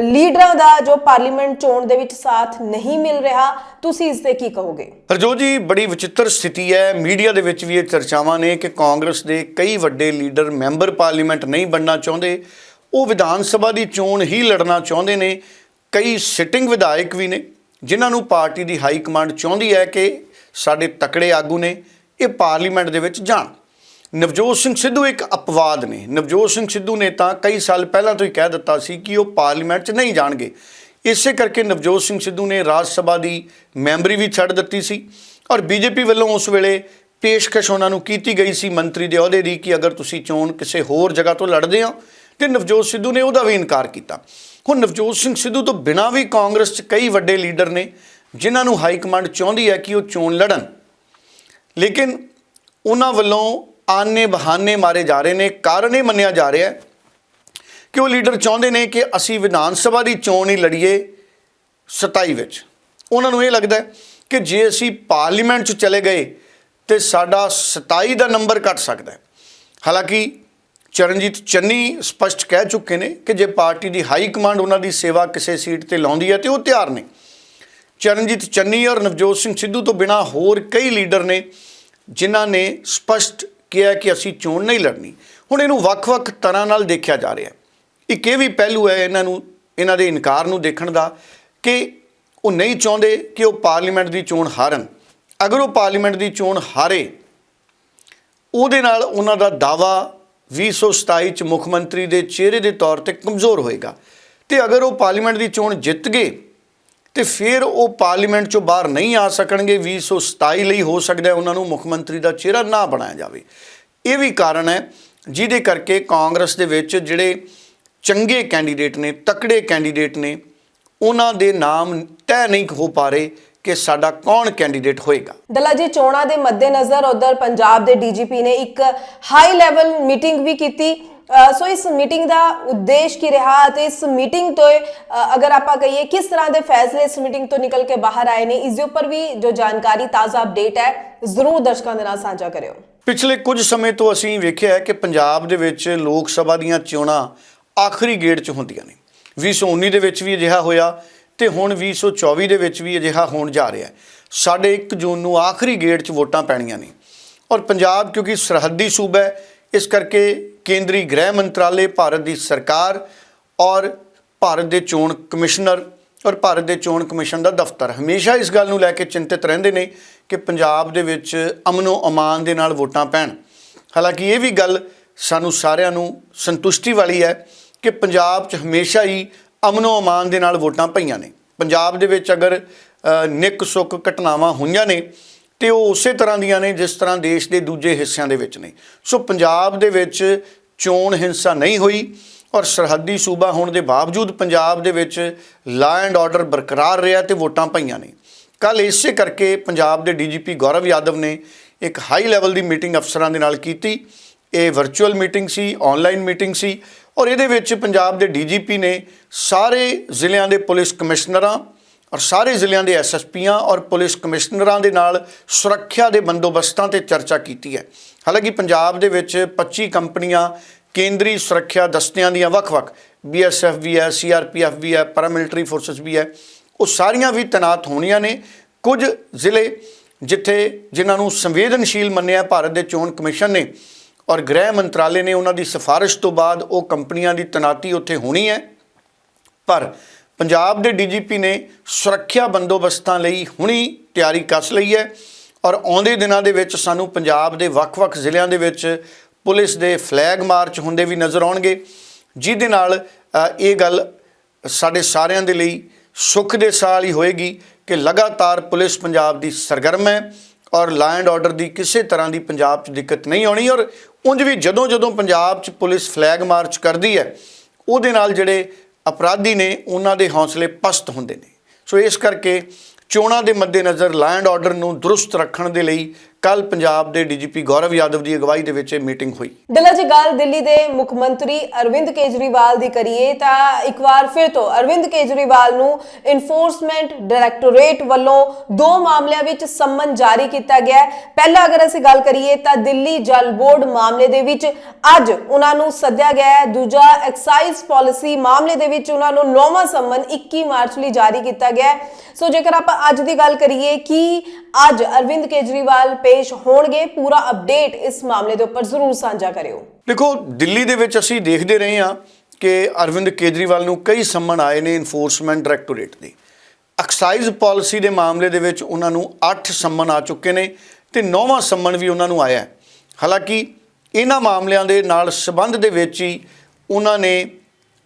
ਲੀਡਰਾਂ ਦਾ ਜੋ ਪਾਰਲੀਮੈਂਟ ਚੋਣ ਦੇ ਵਿੱਚ ਸਾਥ ਨਹੀਂ ਮਿਲ ਰਿਹਾ, ਤੁਸੀਂ ਇਸ ਤੇ ਕੀ ਕਹੋਗੇ? ਹਰਜੋਤ ਜੀ, ਬੜੀ ਵਿਚਿੱਤਰ ਸਥਿਤੀ ਹੈ। ਮੀਡੀਆ ਦੇ ਵਿੱਚ ਵੀ ਇਹ ਚਰਚਾਵਾਂ ਨੇ ਕਿ ਕਾਂਗਰਸ ਦੇ ਕਈ ਵੱਡੇ ਲੀਡਰ ਮੈਂਬਰ ਪਾਰਲੀਮੈਂਟ ਨਹੀਂ ਬਣਨਾ ਚਾਹੁੰਦੇ। ਉਹ ਵਿਧਾਨ ਸਭਾ ਦੀ ਚੋਣ ਹੀ ਲੜਨਾ ਚਾਹੁੰਦੇ ਨੇ। ਕਈ ਸਿਟਿੰਗ ਵਿਧਾਇਕ ਵੀ ਨੇ, ਜਿਨ੍ਹਾਂ ਨੂੰ ਪਾਰਟੀ ਦੀ ਹਾਈ ਕਮਾਂਡ ਚਾਹੁੰਦੀ ਹੈ ਕਿ ਸਾਡੇ ਤਕੜੇ ਆਗੂ ਨੇ ਇਹ ਪਾਰਲੀਮੈਂਟ ਦੇ ਵਿੱਚ ਜਾਣ। ਨਵਜੋਤ ਸਿੰਘ ਸਿੱਧੂ ਇੱਕ ਅਪਵਾਦ ਨੇ। ਨਵਜੋਤ ਸਿੰਘ ਸਿੱਧੂ ਨੇ ਤਾਂ ਕਈ ਸਾਲ ਪਹਿਲਾਂ ਤੋਂ ਹੀ ਕਹਿ ਦਿੱਤਾ ਸੀ ਕਿ ਉਹ ਪਾਰਲੀਮੈਂਟ 'ਚ ਨਹੀਂ ਜਾਣਗੇ। ਇਸੇ ਕਰਕੇ ਨਵਜੋਤ ਸਿੰਘ ਸਿੱਧੂ ਨੇ ਰਾਜ ਸਭਾ ਦੀ ਮੈਂਬਰੀ ਵੀ ਛੱਡ ਦਿੱਤੀ ਸੀ ਔਰ ਬੀਜੇਪੀ ਵੱਲੋਂ ਉਸ ਵੇਲੇ ਪੇਸ਼ਕਸ਼ ਉਹਨਾਂ ਨੂੰ ਕੀਤੀ ਗਈ ਸੀ ਮੰਤਰੀ ਦੇ ਅਹੁਦੇ ਦੀ ਕਿ ਅਗਰ ਤੁਸੀਂ ਚੋਣ ਕਿਸੇ ਹੋਰ ਜਗ੍ਹਾ ਤੋਂ ਲੜਦੇ ਹੋ ਤੇ ਨਵਜੋਤ ਸਿੱਧੂ ਨੇ ਉਹਦਾ ਵੀ ਇਨਕਾਰ ਕੀਤਾ। ਹੁਣ ਨਵਜੋਤ ਸਿੰਘ ਸਿੱਧੂ ਤੋਂ ਬਿਨਾਂ ਵੀ ਕਾਂਗਰਸ 'ਚ ਕਈ ਵੱਡੇ ਲੀਡਰ ਨੇ ਜਿਨ੍ਹਾਂ ਨੂੰ ਹਾਈ ਕਮਾਂਡ ਚਾਹੁੰਦੀ ਹੈ ਕਿ ਉਹ ਚੋਣ ਲੜਨ। ਲੇਕਿਨ ਉਹਨਾਂ ਵੱਲੋਂ ਆਨੇ ਬਹਾਨੇ ਮਾਰੇ ਜਾ ਰਹੇ ਨੇ, ਕਾਰਨ ਇਹ ਮੰਨਿਆ ਜਾ ਰਿਹਾ ਹੈ ਕਿ ਉਹ ਲੀਡਰ ਚਾਹੁੰਦੇ ਨੇ ਕਿ ਅਸੀਂ ਵਿਧਾਨ ਸਭਾ ਦੀ ਚੋਣ ਹੀ ਲੜੀਏ 27 ਵਿੱਚ। ਉਹਨਾਂ ਨੂੰ ਇਹ ਲੱਗਦਾ ਹੈ ਕਿ ਜੇ ਅਸੀਂ ਪਾਰਲੀਮੈਂਟ 'ਚ ਚਲੇ ਗਏ ਤੇ ਸਾਡਾ 27 ਦਾ ਨੰਬਰ ਘਟ ਸਕਦਾ ਹੈ। ਹਾਲਾਂਕਿ ਚਰਨਜੀਤ ਚੰਨੀ ਸਪਸ਼ਟ ਕਹਿ ਚੁੱਕੇ ਨੇ ਕਿ ਜੇ ਪਾਰਟੀ ਦੀ ਹਾਈ ਕਮਾਂਡ ਉਹਨਾਂ ਦੀ ਸੇਵਾ ਕਿਸੇ ਸੀਟ ਤੇ ਲਾਉਂਦੀ ਹੈ ਤੇ ਉਹ ਤਿਆਰ ਨੇ। ਚਰਨਜੀਤ ਚੰਨੀ ਔਰ ਨਵਜੋਤ ਸਿੰਘ ਸਿੱਧੂ ਤੋਂ ਬਿਨਾ ਹੋਰ ਕਈ ਲੀਡਰ ਨੇ ਜਿਨ੍ਹਾਂ ਨੇ ਸਪਸ਼ਟ ਕਿਹਾ ਕਿ ਅਸੀਂ ਚੋਣ ਨਹੀਂ ਲੜਨੀ। ਹੁਣ ਇਹਨੂੰ ਵੱਖ-ਵੱਖ ਤਰ੍ਹਾਂ ਨਾਲ ਦੇਖਿਆ ਜਾ ਰਿਹਾ ਇੱਕ ਇਹ ਵੀ ਪਹਿਲੂ ਹੈ ਇਹਨਾਂ ਨੂੰ, ਇਹਨਾਂ ਦੇ ਇਨਕਾਰ ਨੂੰ ਦੇਖਣ ਦਾ ਕਿ ਉਹ ਨਹੀਂ ਚਾਹੁੰਦੇ ਕਿ ਉਹ ਪਾਰਲੀਮੈਂਟ ਦੀ ਚੋਣ ਹਾਰਨ। ਅਗਰ ਉਹ ਪਾਰਲੀਮੈਂਟ ਦੀ ਚੋਣ ਹਾਰੇ, ਉਹਦੇ ਨਾਲ ਉਹਨਾਂ ਦਾ ਦਾਵਾ 2027 ਚ ਮੁੱਖ ਮੰਤਰੀ ਦੇ ਚਿਹਰੇ ਦੇ ਤੌਰ ਤੇ ਕਮਜ਼ੋਰ ਹੋਏਗਾ। ਤੇ ਅਗਰ ਉਹ ਪਾਰਲੀਮੈਂਟ ਦੀ ਚੋਣ ਜਿੱਤ ਗਏ ਤੇ ਫਿਰ ਉਹ ਪਾਰਲੀਮੈਂਟ ਚੋਂ ਬਾਹਰ ਨਹੀਂ ਆ ਸਕਣਗੇ 2027 ਲਈ ਹੋ ਸਕਦਾ ਉਹਨਾਂ ਨੂੰ ਮੁੱਖ ਮੰਤਰੀ ਦਾ ਚਿਹਰਾ ਨਾ ਬਣਾਇਆ ਜਾਵੇ। ਇਹ ਵੀ ਕਾਰਨ ਹੈ, ਜਿਹਦੇ ਕਰਕੇ ਕਾਂਗਰਸ ਦੇ ਵਿੱਚ ਜਿਹੜੇ ਚੰਗੇ ਕੈਂਡੀਡੇਟ ਨੇ, ਤਕੜੇ ਕੈਂਡੀਡੇਟ ਨੇ, ਉਹਨਾਂ ਦੇ ਨਾਮ ਤੈਅ ਨਹੀਂ ਹੋ ਪਾ ਰਹੇ ਕਿ ਸਾਡਾ ਕੌਣ ਕੈਂਡੀਡੇਟ ਹੋਏਗਾ। ਦਲਾ ਜੀ, ਚੋਣਾਂ ਦੇ ਮੱਦੇਨਜ਼ਰ ਉਧਰ ਪੰਜਾਬ ਦੇ ਡੀਜੀਪੀ ਨੇ ਇੱਕ ਹਾਈ ਲੈਵਲ ਮੀਟਿੰਗ ਵੀ ਕੀਤੀ। ਸੋ ਇਸ ਮੀਟਿੰਗ ਦਾ ਉਦੇਸ਼ ਕੀ ਰਿਹਾ ਅਤੇ ਇਸ ਮੀਟਿੰਗ ਤੋਂ ਅਗਰ ਆਪਾਂ ਕਹੀਏ ਕਿਸ ਤਰ੍ਹਾਂ ਦੇ ਫੈਸਲੇ ਇਸ ਮੀਟਿੰਗ ਤੋਂ ਨਿਕਲ ਕੇ ਬਾਹਰ ਆਏ ਨੇ, ਇਸ ਦੇ ਉੱਪਰ ਵੀ ਜੋ ਜਾਣਕਾਰੀ, ਤਾਜ਼ਾ ਅਪਡੇਟ ਹੈ, ਜ਼ਰੂਰ ਦਰਸ਼ਕਾਂ ਦੇ ਨਾਲ ਸਾਂਝਾ ਕਰਿਓ। ਪਿਛਲੇ ਕੁਝ ਸਮੇਂ ਤੋਂ ਅਸੀਂ ਵੇਖਿਆ ਹੈ ਕਿ ਪੰਜਾਬ ਦੇ ਵਿੱਚ ਲੋਕ ਸਭਾ ਦੀਆਂ ਚੋਣਾਂ ਆਖਰੀ ਗੇੜ 'ਚ ਹੁੰਦੀਆਂ ਨੇ। 2019 ਦੇ ਵਿੱਚ ਵੀ ਅਜਿਹਾ ਹੋਇਆ ਤੇ ਹੁਣ 2024 ਦੇ ਵਿੱਚ ਵੀ ਅਜਿਹਾ ਹੋਣ ਜਾ ਰਿਹਾ ਹੈ। ਸਾਡੇ 1 ਜੂਨ ਨੂੰ ਆਖਰੀ ਗੇੜ 'ਚ ਵੋਟਾਂ ਪੈਣੀਆਂ ਨੇ। ਔਰ ਪੰਜਾਬ ਕਿਉਂਕਿ ਸਰਹੱਦੀ ਸੂਬਾ ਹੈ, ਇਸ ਕਰਕੇ ਕੇਂਦਰੀ ਗ੍ਰਹਿ ਮੰਤਰਾਲੇ, ਭਾਰਤ ਦੀ ਸਰਕਾਰ ਔਰ ਭਾਰਤ ਦੇ ਚੋਣ ਕਮਿਸ਼ਨਰ ਔਰ ਭਾਰਤ ਦੇ ਚੋਣ ਕਮਿਸ਼ਨ ਦਾ ਦਫ਼ਤਰ। ਹਮੇਸ਼ਾ ਇਸ ਗੱਲ ਨੂੰ ਲੈ ਕੇ ਚਿੰਤਿਤ ਰਹਿੰਦੇ ਨੇ ਕਿ ਪੰਜਾਬ ਦੇ ਵਿੱਚ ਅਮਨੋ ਅਮਾਨ ਦੇ ਨਾਲ ਵੋਟਾਂ ਪੈਣ। ਹਾਲਾਂਕਿ ਇਹ ਵੀ ਗੱਲ ਸਾਨੂੰ ਸਾਰਿਆਂ ਨੂੰ ਸੰਤੁਸ਼ਟੀ ਵਾਲੀ ਹੈ ਕਿ ਪੰਜਾਬ 'ਚ ਹਮੇਸ਼ਾ ਹੀ ਅਮਨੋ ਅਮਾਨ ਦੇ ਨਾਲ ਵੋਟਾਂ ਪਈਆਂ ਨੇ। ਪੰਜਾਬ ਦੇ ਵਿੱਚ ਅਗਰ ਨਿੱਕ ਸੁੱਕ ਘਟਨਾਵਾਂ ਹੋਈਆਂ ਨੇ ਤੇ ਉਹ ਉਸੇ ਤਰ੍ਹਾਂ ਦੀਆਂ ਨੇ ਜਿਸ ਤਰ੍ਹਾਂ ਦੇਸ਼ ਦੇ ਦੂਜੇ ਹਿੱਸਿਆਂ ਦੇ ਵਿੱਚ ਨੇ। ਸੋ ਪੰਜਾਬ ਦੇ ਵਿੱਚ ਚੋਣ ਹਿੰਸਾ ਨਹੀਂ ਹੋਈ ਔਰ ਸਰਹੱਦੀ ਸੂਬਾ ਹੋਣ ਦੇ ਬਾਵਜੂਦ ਪੰਜਾਬ ਦੇ ਵਿੱਚ ਲਾ ਐਂਡ ਆਰਡਰ ਬਰਕਰਾਰ ਰਿਹਾ ਤੇ ਵੋਟਾਂ ਪਈਆਂ ਨੇ। ਕੱਲ ਇਸੇ ਕਰਕੇ ਪੰਜਾਬ ਦੇ ਡੀਜੀਪੀ ਗੌਰਵ ਯਾਦਵ ਨੇ ਇੱਕ ਹਾਈ ਲੈਵਲ ਦੀ ਮੀਟਿੰਗ ਅਫਸਰਾਂ ਦੇ ਨਾਲ ਕੀਤੀ। ਇਹ ਵਰਚੁਅਲ ਮੀਟਿੰਗ ਸੀ ਆਨਲਾਈਨ ਮੀਟਿੰਗ ਸੀ ਔਰ ਇਹਦੇ ਵਿੱਚ ਪੰਜਾਬ ਦੇ ਡੀਜੀਪੀ ਨੇ ਸਾਰੇ ਜ਼ਿਲ੍ਹਿਆਂ ਦੇ ਪੁਲਿਸ ਕਮਿਸ਼ਨਰਾਂ ਔਰ ਸਾਰੇ ਜ਼ਿਲ੍ਹਿਆਂ ਦੇ ਐਸਐਸਪੀਆਂ ਔਰ ਪੁਲਿਸ ਕਮਿਸ਼ਨਰਾਂ ਦੇ ਨਾਲ ਸੁਰੱਖਿਆ ਦੇ ਬੰਦੋਬਸਤਾਂ ਤੇ ਚਰਚਾ ਕੀਤੀ ਹੈ। ਹਾਲਾਂਕਿ ਪੰਜਾਬ ਦੇ ਵਿੱਚ 25 ਕੰਪਨੀਆਂ ਕੇਂਦਰੀ ਸੁਰੱਖਿਆ ਦਸਤਿਆਂ ਦੀਆਂ ਵੱਖ-ਵੱਖ ਬੀਐਸਐਫ ਵੀ ਹੈ ਸੀਆਰਪੀਐਫ ਵੀ ਹੈ, ਪੈਰਾਮਿਲਟਰੀ ਫੋਰਸਸ ਵੀ ਹੈ, ਉਹ ਸਾਰੀਆਂ ਵੀ ਤੈਨਾਤ ਹੋਣੀਆਂ ਨੇ। ਕੁਝ ਜ਼ਿਲ੍ਹੇ ਜਿੱਥੇ ਜਿਨ੍ਹਾਂ ਨੂੰ ਸੰਵੇਦਨਸ਼ੀਲ ਮੰਨਿਆ ਭਾਰਤ ਦੇ ਚੋਣ ਕਮਿਸ਼ਨ ਨੇ ਔਰ ਗ੍ਰਹਿ ਮੰਤਰਾਲੇ ਨੇ ਉਹਨਾਂ ਦੀ ਸਿਫਾਰਿਸ਼ ਤੋਂ ਬਾਅਦ ਉਹ ਕੰਪਨੀਆਂ ਦੀ ਤੈਨਾਤੀ ਉੱਥੇ ਹੋਣੀ ਹੈ। ਪਰ ਪੰਜਾਬ ਦੇ ਡੀਜੀਪੀ ਨੇ ਸੁਰੱਖਿਆ ਬੰਦੋਬਸਤਾਂ ਲਈ ਹੁਣੀ ਤਿਆਰੀ ਕੱਸ ਲਈ ਹੈ ਔਰ ਆਉਂਦੇ ਦਿਨਾਂ ਦੇ ਵਿੱਚ ਸਾਨੂੰ ਪੰਜਾਬ ਦੇ ਵੱਖ-ਵੱਖ ਜ਼ਿਲ੍ਹਿਆਂ ਦੇ ਵਿੱਚ ਪੁਲਿਸ ਦੇ ਫਲੈਗ ਮਾਰਚ ਹੁੰਦੇ ਵੀ ਨਜ਼ਰ ਆਉਣਗੇ, ਜਿਹਦੇ ਨਾਲ ਇਹ ਗੱਲ ਸਾਡੇ ਸਾਰਿਆਂ ਦੇ ਲਈ ਸੁੱਖ ਦੇ ਸਾਲ ਹੀ ਹੋਏਗੀ ਕਿ ਲਗਾਤਾਰ ਪੁਲਿਸ ਪੰਜਾਬ ਦੀ ਸਰਗਰਮ ਹੈ ਔਰ ਲਾ ਐਂਡ ਆਰਡਰ ਦੀ ਕਿਸੇ ਤਰ੍ਹਾਂ ਦੀ ਪੰਜਾਬ 'ਚ ਦਿੱਕਤ ਨਹੀਂ ਆਉਣੀ ਔਰ ਉਂਝ ਵੀ ਜਦੋਂ ਜਦੋਂ ਪੰਜਾਬ 'ਚ ਪੁਲਿਸ ਫਲੈਗ ਮਾਰਚ ਕਰਦੀ ਹੈ, ਉਹਦੇ ਨਾਲ ਜਿਹੜੇ ਅਪਰਾਧੀ ਨੇ ਉਹਨਾਂ ਦੇ ਹੌਸਲੇ ਪਸਤ ਹੁੰਦੇ ਨੇ। ਸੋ ਇਸ ਕਰਕੇ ਚੋਣਾਂ ਦੇ ਮੱਦੇਨਜ਼ਰ ਲੈਂਡ ਐਂਡ ਆਰਡਰ ਨੂੰ ਦਰੁਸਤ ਰੱਖਣ ਦੇ ਲਈ ਕੱਲ ਪੰਜਾਬ ਦੇ ਡੀਜੀਪੀ ਗੌਰਵ ਯਾਦਵ ਦੀ ਅਗਵਾਈ ਦੇ ਵਿੱਚ ਇਹ ਮੀਟਿੰਗ ਹੋਈ। ਦਿਲਾ ਜੀ ਗੱਲ ਦਿੱਲੀ ਦੇ ਮੁੱਖ ਮੰਤਰੀ ਅਰਵਿੰਦ ਕੇਜਰੀਵਾਲ ਦੀ ਕਰੀਏ ਤਾਂ ਇੱਕ ਵਾਰ ਫਿਰ ਤੋਂ ਅਰਵਿੰਦ ਕੇਜਰੀਵਾਲ ਨੂੰ ਇਨਫੋਰਸਮੈਂਟ ਡਾਇਰੈਕਟੋਰੇਟ ਵੱਲੋਂ ਦੋ ਮਾਮਲਿਆਂ ਵਿੱਚ ਸੰਮਨ ਜਾਰੀ ਕੀਤਾ ਗਿਆ ਹੈ। ਪਹਿਲਾਂ ਅਗਰ ਅਸੀਂ ਗੱਲ ਕਰੀਏ ਤਾਂ ਦਿੱਲੀ ਜਲ ਬੋਰਡ ਮਾਮਲੇ ਦੇ ਵਿੱਚ ਅੱਜ ਉਹਨਾਂ ਨੂੰ ਸੱਦਿਆ ਗਿਆ ਹੈ। ਦੂਜਾ ਐਕਸਾਈਜ਼ ਪਾਲਿਸੀ ਮਾਮਲੇ ਦੇ ਵਿੱਚ ਉਹਨਾਂ ਨੂੰ ਨੌਵਾਂ ਸੰਮਨ 21 ਮਾਰਚ ਲਈ ਜਾਰੀ ਕੀਤਾ ਗਿਆ ਸੋ ਜੇਕਰ ਆਪਾਂ ਅੱਜ ਦੀ ਗੱਲ ਕਰੀਏ ਕਿ ਅੱਜ ਅਰਵਿੰਦ ਕੇਜਰੀਵਾਲ ਪੇਸ਼ ਹੋਣਗੇ ਪੂਰਾ ਅਪਡੇਟ ਇਸ ਮਾਮਲੇ ਦੇ ਉੱਪਰ ਜ਼ਰੂਰ ਸਾਂਝਾ ਕਰਿਓ। ਦੇਖੋ, ਦਿੱਲੀ ਦੇ ਵਿੱਚ ਅਸੀਂ ਦੇਖਦੇ ਰਹੇ ਹਾਂ ਕਿ ਅਰਵਿੰਦ ਕੇਜਰੀਵਾਲ ਨੂੰ ਕਈ ਸੰਮਨ ਆਏ ਨੇ ਇਨਫੋਰਸਮੈਂਟ ਡਾਇਰੈਕਟੋਰੇਟ ਦੇ। ਐਕਸਾਈਜ਼ ਪਾਲਿਸੀ ਦੇ ਮਾਮਲੇ ਦੇ ਵਿੱਚ ਉਹਨਾਂ ਨੂੰ 8 ਸੰਮਨ ਆ ਚੁੱਕੇ ਨੇ ਤੇ 9ਵਾਂ ਸੰਮਨ ਵੀ ਉਹਨਾਂ ਨੂੰ ਆਇਆ ਹਾਲਾਂਕਿ ਇਹਨਾਂ ਮਾਮਲਿਆਂ ਦੇ ਨਾਲ ਸੰਬੰਧ ਦੇ ਵਿੱਚ ਹੀ ਉਹਨਾਂ ਨੇ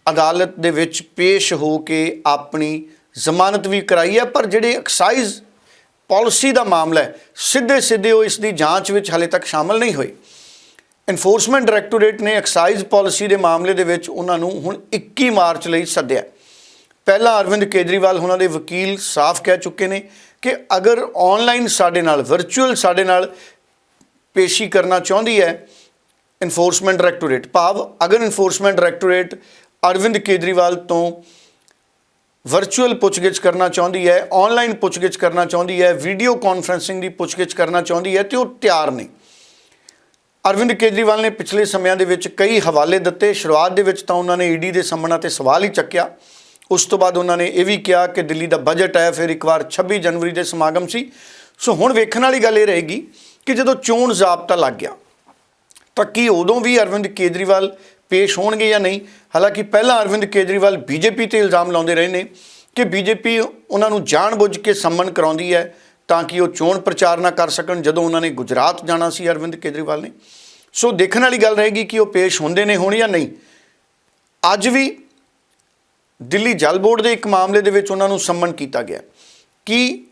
ਅਦਾਲਤ ਦੇ ਵਿੱਚ ਪੇਸ਼ ਹੋ ਕੇ ਆਪਣੀ ਜ਼ਮਾਨਤ ਵੀ ਕਰਾਈ ਹੈ, ਪਰ ਜਿਹੜੇ ਐਕਸਾਈਜ਼ ਪਾਲਿਸੀ ਦਾ ਮਾਮਲਾ ਹੈ। ਸਿੱਧੇ ਸਿੱਧੇ ਉਹ ਇਸ ਦੀ ਜਾਂਚ ਵਿੱਚ ਹਲੇ ਤੱਕ ਸ਼ਾਮਲ ਨਹੀਂ ਹੋਏ। ਇਨਫੋਰਸਮੈਂਟ ਡਾਇਰੈਕਟੋਰੇਟ ਨੇ ਐਕਸਾਈਜ਼ ਪਾਲਿਸੀ ਦੇ ਮਾਮਲੇ ਦੇ ਵਿੱਚ ਉਹਨਾਂ ਨੂੰ ਹੁਣ 21 ਮਾਰਚ ਲਈ ਸੱਦਿਆ। ਪਹਿਲਾਂ ਅਰਵਿੰਦ ਕੇਜਰੀਵਾਲ ਉਹਨਾਂ ਦੇ ਵਕੀਲ ਸਾਫ਼ ਕਹਿ ਚੁੱਕੇ ਨੇ ਕਿ ਅਗਰ ਆਨਲਾਈਨ ਸਾਡੇ ਨਾਲ ਵਰਚੁਅਲ ਸਾਡੇ ਨਾਲ ਪੇਸ਼ੀ ਕਰਨਾ ਚਾਹੁੰਦੀ ਹੈ ਇਨਫੋਰਸਮੈਂਟ ਡਾਇਰੈਕਟੋਰੇਟ ਭਾਵ ਅਗਰ ਇਨਫੋਰਸਮੈਂਟ ਡਾਇਰੈਕਟੋਰੇਟ ਅਰਵਿੰਦ ਕੇਜਰੀਵਾਲ ਤੋਂ ਵਰਚੁਅਲ ਪੁੱਛਗਿੱਛ ਕਰਨਾ ਚਾਹੁੰਦੀ ਹੈ ਆਨਲਾਈਨ ਪੁੱਛਗਿੱਛ ਕਰਨਾ ਚਾਹੁੰਦੀ ਹੈ ਵੀਡੀਓ ਕਾਨਫਰੈਂਸਿੰਗ ਦੀ ਪੁੱਛਗਿੱਛ ਕਰਨਾ ਚਾਹੁੰਦੀ ਹੈ ਤੇ ਉਹ ਤਿਆਰ ਨੇ। ਅਰਵਿੰਦ ਕੇਜਰੀਵਾਲ ਨੇ ਪਿਛਲੇ ਸਮਿਆਂ ਦੇ ਵਿੱਚ ਕਈ ਹਵਾਲੇ ਦਿੱਤੇ। ਸ਼ੁਰੂਆਤ ਦੇ ਵਿੱਚ ਤਾਂ ਉਹਨਾਂ ਨੇ ਈਡੀ ਦੇ ਸਾਹਮਣੇ ਤੇ ਸਵਾਲ ਹੀ ਚੱਕਿਆ। ਉਸ ਤੋਂ ਬਾਅਦ ਉਹਨਾਂ ਨੇ ਇਹ ਵੀ ਕਿਹਾ ਕਿ ਦਿੱਲੀ ਦਾ ਬਜਟ ਹੈ, ਫਿਰ ਇੱਕ ਵਾਰ 26 ਜਨਵਰੀ ਦੇ ਸਮਾਗਮ ਸੀ। ਸੋ ਹੁਣ ਵੇਖਣ ਵਾਲੀ ਗੱਲ ਇਹ ਰਹੇਗੀ ਕਿ ਜਦੋਂ ਚੋਣ ਜ਼ਾਬਤਾ ਲੱਗ ਗਿਆ ਤਾਂ ਕੀ ਉਦੋਂ ਵੀ ਅਰਵਿੰਦ ਕੇਜਰੀਵਾਲ ਪੇਸ਼ ਹੋਣਗੇ ਜਾਂ ਨਹੀਂ? ਹਾਲਾਂਕਿ ਪਹਿਲਾਂ ਅਰਵਿੰਦ ਕੇਜਰੀਵਾਲ ਬੀਜੇਪੀ ਤੇ ਇਲਜ਼ਾਮ ਲਾਉਂਦੇ ਰਹੇ ਨੇ ਕਿ ਬੀਜੇਪੀ ਉਹਨਾਂ ਨੂੰ ਜਾਣਬੁੱਝ ਕੇ ਸੰਮਨ ਕਰਾਉਂਦੀ ਹੈ ਤਾਂ ਕਿ ਉਹ ਚੋਣ ਪ੍ਰਚਾਰ ਨਾ ਕਰ ਸਕਣ, ਜਦੋਂ ਉਹਨਾਂ ਨੇ ਗੁਜਰਾਤ ਜਾਣਾ ਸੀ ਅਰਵਿੰਦ ਕੇਜਰੀਵਾਲ ਨੇ। ਸੋ ਦੇਖਣ ਵਾਲੀ ਗੱਲ ਰਹੇਗੀ ਕਿ ਉਹ ਪੇਸ਼ ਹੁੰਦੇ ਨੇ ਹੁਣ ਜਾਂ ਨਹੀਂ। ਅੱਜ ਵੀ ਦਿੱਲੀ ਜਲ ਬੋਰਡ ਦੇ ਇੱਕ ਮਾਮਲੇ ਦੇ ਵਿੱਚ ਉਹਨਾਂ ਨੂੰ ਸੰਮਨ ਕੀਤਾ ਗਿਆ। ਕਿ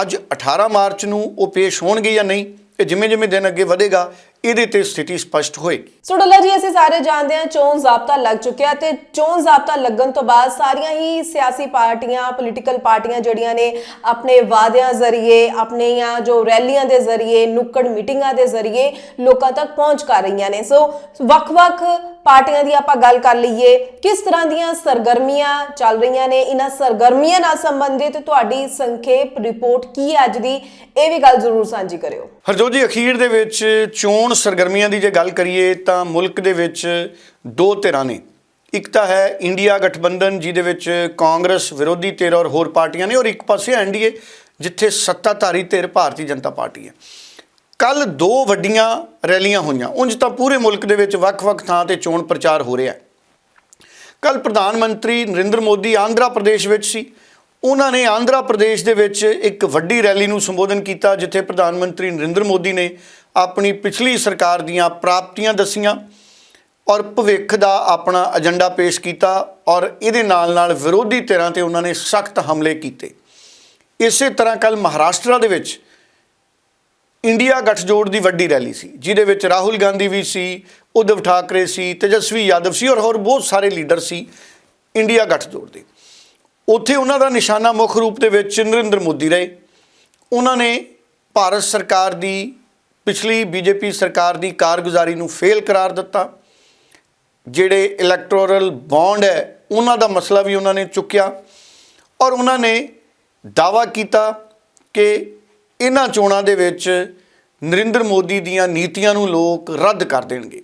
ਅੱਜ 18 ਮਾਰਚ ਨੂੰ ਉਹ ਪੇਸ਼ ਹੋਣਗੇ ਜਾਂ ਨਹੀਂ, ਇਹ ਜਿਵੇਂ ਜਿਵੇਂ ਦਿਨ ਅੱਗੇ ਵਧੇਗਾ ਇਹਦੇ ਤੇ ਸਥਿਤੀ ਸਪਸ਼ਟ ਹੋਏਗੀ। ਸੋ ਡੱਲਾ ਜੀ ਅਸੀਂ ਸਾਰੇ ਜਾਣਦੇ ਹਾਂ ਚੋਣ ਜ਼ਾਬਤਾ ਲੱਗ ਚੁੱਕਿਆ ਤੇ ਚੋਣ ਜ਼ਾਬਤਾ ਲੱਗਣ ਤੋਂ ਬਾਅਦ ਸਾਰੀਆਂ ਹੀ ਸਿਆਸੀ ਪਾਰਟੀਆਂ ਪੋਲੀਟੀਕਲ ਪਾਰਟੀਆਂ ਜਿਹੜੀਆਂ ਨੇ ਆਪਣੇ ਵਾਅਦਿਆਂ ਜ਼ਰੀਏ ਆਪਣੀਆਂ ਜੋ ਰੈਲੀਆਂ ਦੇ ਜ਼ਰੀਏ ਨੁੱਕੜ ਮੀਟਿੰਗਾਂ ਦੇ ਜ਼ਰੀਏ ਲੋਕਾਂ ਤੱਕ ਪਹੁੰਚ ਕਰ ਰਹੀਆਂ ਨੇ। ਸੋ ਵੱਖ-ਵੱਖ ਪਾਰਟੀਆਂ ਦੀ ਆਪਾਂ ਗੱਲ ਕਰ ਲਈਏ ਕਿਸ ਤਰ੍ਹਾਂ ਦੀਆਂ ਸਰਗਰਮੀਆਂ ਚੱਲ ਰਹੀਆਂ ਨੇ ਇਹਨਾਂ ਸਰਗਰਮੀਆਂ ਨਾਲ ਸੰਬੰਧਿਤ ਤੁਹਾਡੀ ਸੰਖੇਪ ਰਿਪੋਰਟ ਕੀ ਹੈ ਅੱਜ ਦੀ ਇਹ ਵੀ ਗੱਲ ਜ਼ਰੂਰ ਸਾਂਝੀ ਕਰਿਓ। ਹਰਜੋਤ ਜੀ ਅਖੀਰ ਦੇ ਵਿੱਚ ਚੋਣ ਸਰਗਰਮੀਆਂ ਦੀ ਜੇ ਗੱਲ ਕਰੀਏ ਤਾਂ ਮੁਲਕ ਦੇ ਵਿੱਚ ਦੋ ਧਿਰਾਂ ਨੇ। ਇੱਕ ਤਾਂ ਹੈ ਇੰਡੀਆ ਗਠਬੰਧਨ, ਜਿਹਦੇ ਵਿੱਚ ਕਾਂਗਰਸ ਵਿਰੋਧੀ ਧਿਰ ਔਰ ਹੋਰ ਪਾਰਟੀਆਂ ਨੇ, ਔਰ ਇੱਕ ਪਾਸੇ ਐਨਡੀਏ, ਜਿੱਥੇ ਸੱਤਾਧਾਰੀ ਧਿਰ ਭਾਰਤੀ ਜਨਤਾ ਪਾਰਟੀ ਹੈ। ਕੱਲ ਦੋ ਵੱਡੀਆਂ ਰੈਲੀਆਂ ਹੋਈਆਂ। ਉਂਝ ਤਾਂ ਪੂਰੇ ਮੁਲਕ ਦੇ ਵਿੱਚ ਵੱਖ-ਵੱਖ ਥਾਂ ਤੇ ਚੋਣ ਪ੍ਰਚਾਰ ਹੋ ਰਿਹਾ ਹੈ। ਕੱਲ ਪ੍ਰਧਾਨ ਮੰਤਰੀ ਨਰਿੰਦਰ ਮੋਦੀ ਆਂਧਰਾ ਪ੍ਰਦੇਸ਼ ਵਿੱਚ ਸੀ। ਉਹਨਾਂ ਨੇ ਆਂਧਰਾ ਪ੍ਰਦੇਸ਼ ਦੇ ਵਿੱਚ ਇੱਕ ਵੱਡੀ ਰੈਲੀ ਨੂੰ ਸੰਬੋਧਨ ਕੀਤਾ, ਜਿੱਥੇ ਪ੍ਰਧਾਨ ਮੰਤਰੀ ਨਰਿੰਦਰ ਮੋਦੀ ਨੇ ਆਪਣੀ ਪਿਛਲੀ ਸਰਕਾਰ ਦੀਆਂ ਪ੍ਰਾਪਤੀਆਂ ਦੱਸੀਆਂ ਔਰ ਭਵਿੱਖ ਦਾ ਆਪਣਾ ਏਜੰਡਾ ਪੇਸ਼ ਕੀਤਾ ਔਰ ਇਹਦੇ ਨਾਲ ਨਾਲ ਵਿਰੋਧੀ ਧਿਰਾਂ ਤੇ ਉਹਨਾਂ ਨੇ ਸਖਤ ਹਮਲੇ ਕੀਤੇ। ਇਸੇ ਤਰ੍ਹਾਂ ਕੱਲ ਮਹਾਰਾਸ਼ਟਰ ਦੇ ਵਿੱਚ ਇੰਡੀਆ ਗੱਠਜੋੜ ਦੀ ਵੱਡੀ ਰੈਲੀ ਸੀ, ਜਿਹਦੇ ਵਿੱਚ ਰਾਹੁਲ ਗਾਂਧੀ ਵੀ ਸੀ ਉद्धਵ ਠਾਕਰੇ ਸੀ, ਤੇਜਸਵੀ ਯਾਦਵ ਸੀ ਔਰ ਹੋਰ ਬਹੁਤ ਸਾਰੇ ਲੀਡਰ ਸੀ ਇੰਡੀਆ ਗੱਠਜੋੜ ਦੇ। ਉੱਥੇ ਉਹਨਾਂ ਦਾ ਨਿਸ਼ਾਨਾ ਮੁੱਖ ਰੂਪ ਦੇ ਵਿੱਚ ਨਰਿੰਦਰ ਮੋਦੀ ਰਹੇ। ਉਹਨਾਂ ਨੇ ਭਾਰਤ ਸਰਕਾਰ ਦੀ ਪਿਛਲੀ ਬੀਜੇਪੀ ਸਰਕਾਰ ਦੀ ਕਾਰਗੁਜ਼ਾਰੀ ਨੂੰ ਫੇਲ ਕਰਾਰ ਦਿੱਤਾ। ਜਿਹੜੇ ਇਲੈਕਟੋਰਲ ਬੌਂਡ ਹੈ, ਉਹਨਾਂ ਦਾ ਮਸਲਾ ਵੀ ਉਹਨਾਂ ਨੇ ਚੁੱਕਿਆ ਔਰ ਉਹਨਾਂ ਨੇ ਦਾਵਾ ਕੀਤਾ ਕਿ ਇਹਨਾਂ ਚੋਣਾਂ ਦੇ ਵਿੱਚ ਨਰਿੰਦਰ ਮੋਦੀ ਦੀਆਂ ਨੀਤੀਆਂ ਨੂੰ ਲੋਕ ਰੱਦ ਕਰ ਦੇਣਗੇ।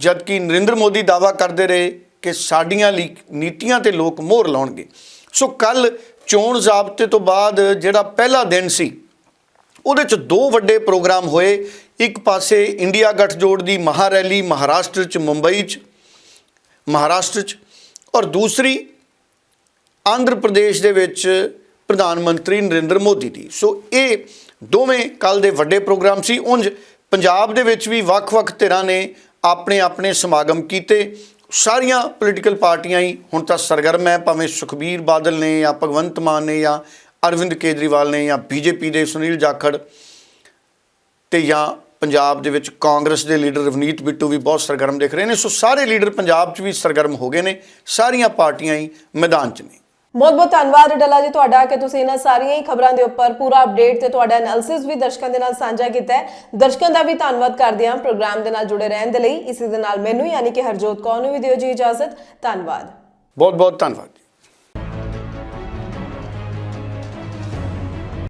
ਜਦਕਿ ਨਰਿੰਦਰ ਮੋਦੀ ਦਾਵਾ ਕਰਦੇ ਰਹੇ ਕਿ ਸਾਡੀਆਂ ਲੀ- ਨੀਤੀਆਂ ਤੇ ਲੋਕ ਮੋਹਰ ਲਾਉਣਗੇ। ਸੋ ਕੱਲ ਚੋਣ ਜ਼ਾਬਤੇ ਤੋਂ ਬਾਅਦ ਜਿਹੜਾ ਪਹਿਲਾ ਦਿਨ ਸੀ ਉਹਦੇ ਚ ਦੋ ਵੱਡੇ ਪ੍ਰੋਗਰਾਮ ਹੋਏ। ਇੱਕ ਪਾਸੇ ਇੰਡੀਆ ਗੱਠਜੋੜ ਦੀ ਮਹਾ ਰੈਲੀ ਮਹਾਰਾਸ਼ਟਰ ਚ ਮੁੰਬਈ ਚ, ਮਹਾਰਾਸ਼ਟਰ ਚ ਔਰ ਦੂਸਰੀ ਆਂਧਰ ਪ੍ਰਦੇਸ਼ ਦੇ ਵਿੱਚ ਪ੍ਰਧਾਨ ਮੰਤਰੀ ਨਰਿੰਦਰ ਮੋਦੀ ਦੀ। ਸੋ ਇਹ ਦੋਵੇਂ ਕੱਲ ਦੇ ਵੱਡੇ ਪ੍ਰੋਗਰਾਮ ਸੀ। ਉਂਝ ਪੰਜਾਬ ਦੇ ਵਿੱਚ ਵੀ ਵੱਖ-ਵੱਖ ਧਿਰਾਂ ਨੇ ਆਪਣੇ ਆਪਣੇ ਸਮਾਗਮ ਕੀਤੇ। ਸਾਰੀਆਂ ਪੋਲੀਟੀਕਲ ਪਾਰਟੀਆਂ ਹੀ, ਹੁਣ ਤਾਂ ਸਰਗਰਮ ਹੈ, ਭਾਵੇਂ ਸੁਖਬੀਰ ਬਾਦਲ ਨੇ ਜਾਂ ਭਗਵੰਤ ਮਾਨ ਨੇ ਜਾਂ ਅਰਵਿੰਦ ਕੇਜਰੀਵਾਲ ਨੇ ਜਾਂ ਬੀਜੇਪੀ ਦੇ ਸੁਨੀਲ ਜਾਖੜ ਤੇ ਜਾਂ ਪੰਜਾਬ ਦੇ ਵਿੱਚ ਕਾਂਗਰਸ ਦੇ ਲੀਡਰ ਰਵਨੀਤ ਬਿੱਟੂ ਵੀ ਬਹੁਤ ਸਰਗਰਮ ਦਿਖ ਰਹੇ ਨੇ। ਸੋ ਸਾਰੇ ਲੀਡਰ ਪੰਜਾਬ 'ਚ ਵੀ ਸਰਗਰਮ ਹੋ ਗਏ ਨੇ। ਸਾਰੀਆਂ ਪਾਰਟੀਆਂ ਹੀ ਮੈਦਾਨ 'ਚ ਨੇ। ਬਹੁਤ ਬਹੁਤ ਧੰਨਵਾਦ ਡੱਲਾ ਜੀ ਤੁਹਾਡਾ ਕਿ ਤੁਸੀਂ ਇਹਨਾਂ ਸਾਰੀਆਂ ਹੀ ਖਬਰਾਂ ਦੇ ਉੱਪਰ ਪੂਰਾ ਅਪਡੇਟ ਤੇ ਤੁਹਾਡਾ ਐਨਾਲਿਸਿਸ ਵੀ ਦਰਸ਼ਕਾਂ ਦੇ ਨਾਲ ਸਾਂਝਾ ਕੀਤਾ ਹੈ। ਦਰਸ਼ਕਾਂ ਦਾ ਵੀ ਧੰਨਵਾਦ ਕਰਦੇ ਹਾਂ ਪ੍ਰੋਗਰਾਮ ਦੇ ਨਾਲ ਜੁੜੇ ਰਹਿਣ ਦੇ ਲਈ। ਇਸੇ ਦੇ ਨਾਲ ਮੈਨੂੰ ਯਾਨੀ ਕਿ ਹਰਜੋਤ ਕੌਰ ਨੂੰ ਵੀ ਦਿਓ ਜੀ ਇਜਾਜ਼ਤ। ਧੰਨਵਾਦ। ਬਹੁਤ ਬਹੁਤ ਧੰਨਵਾਦ।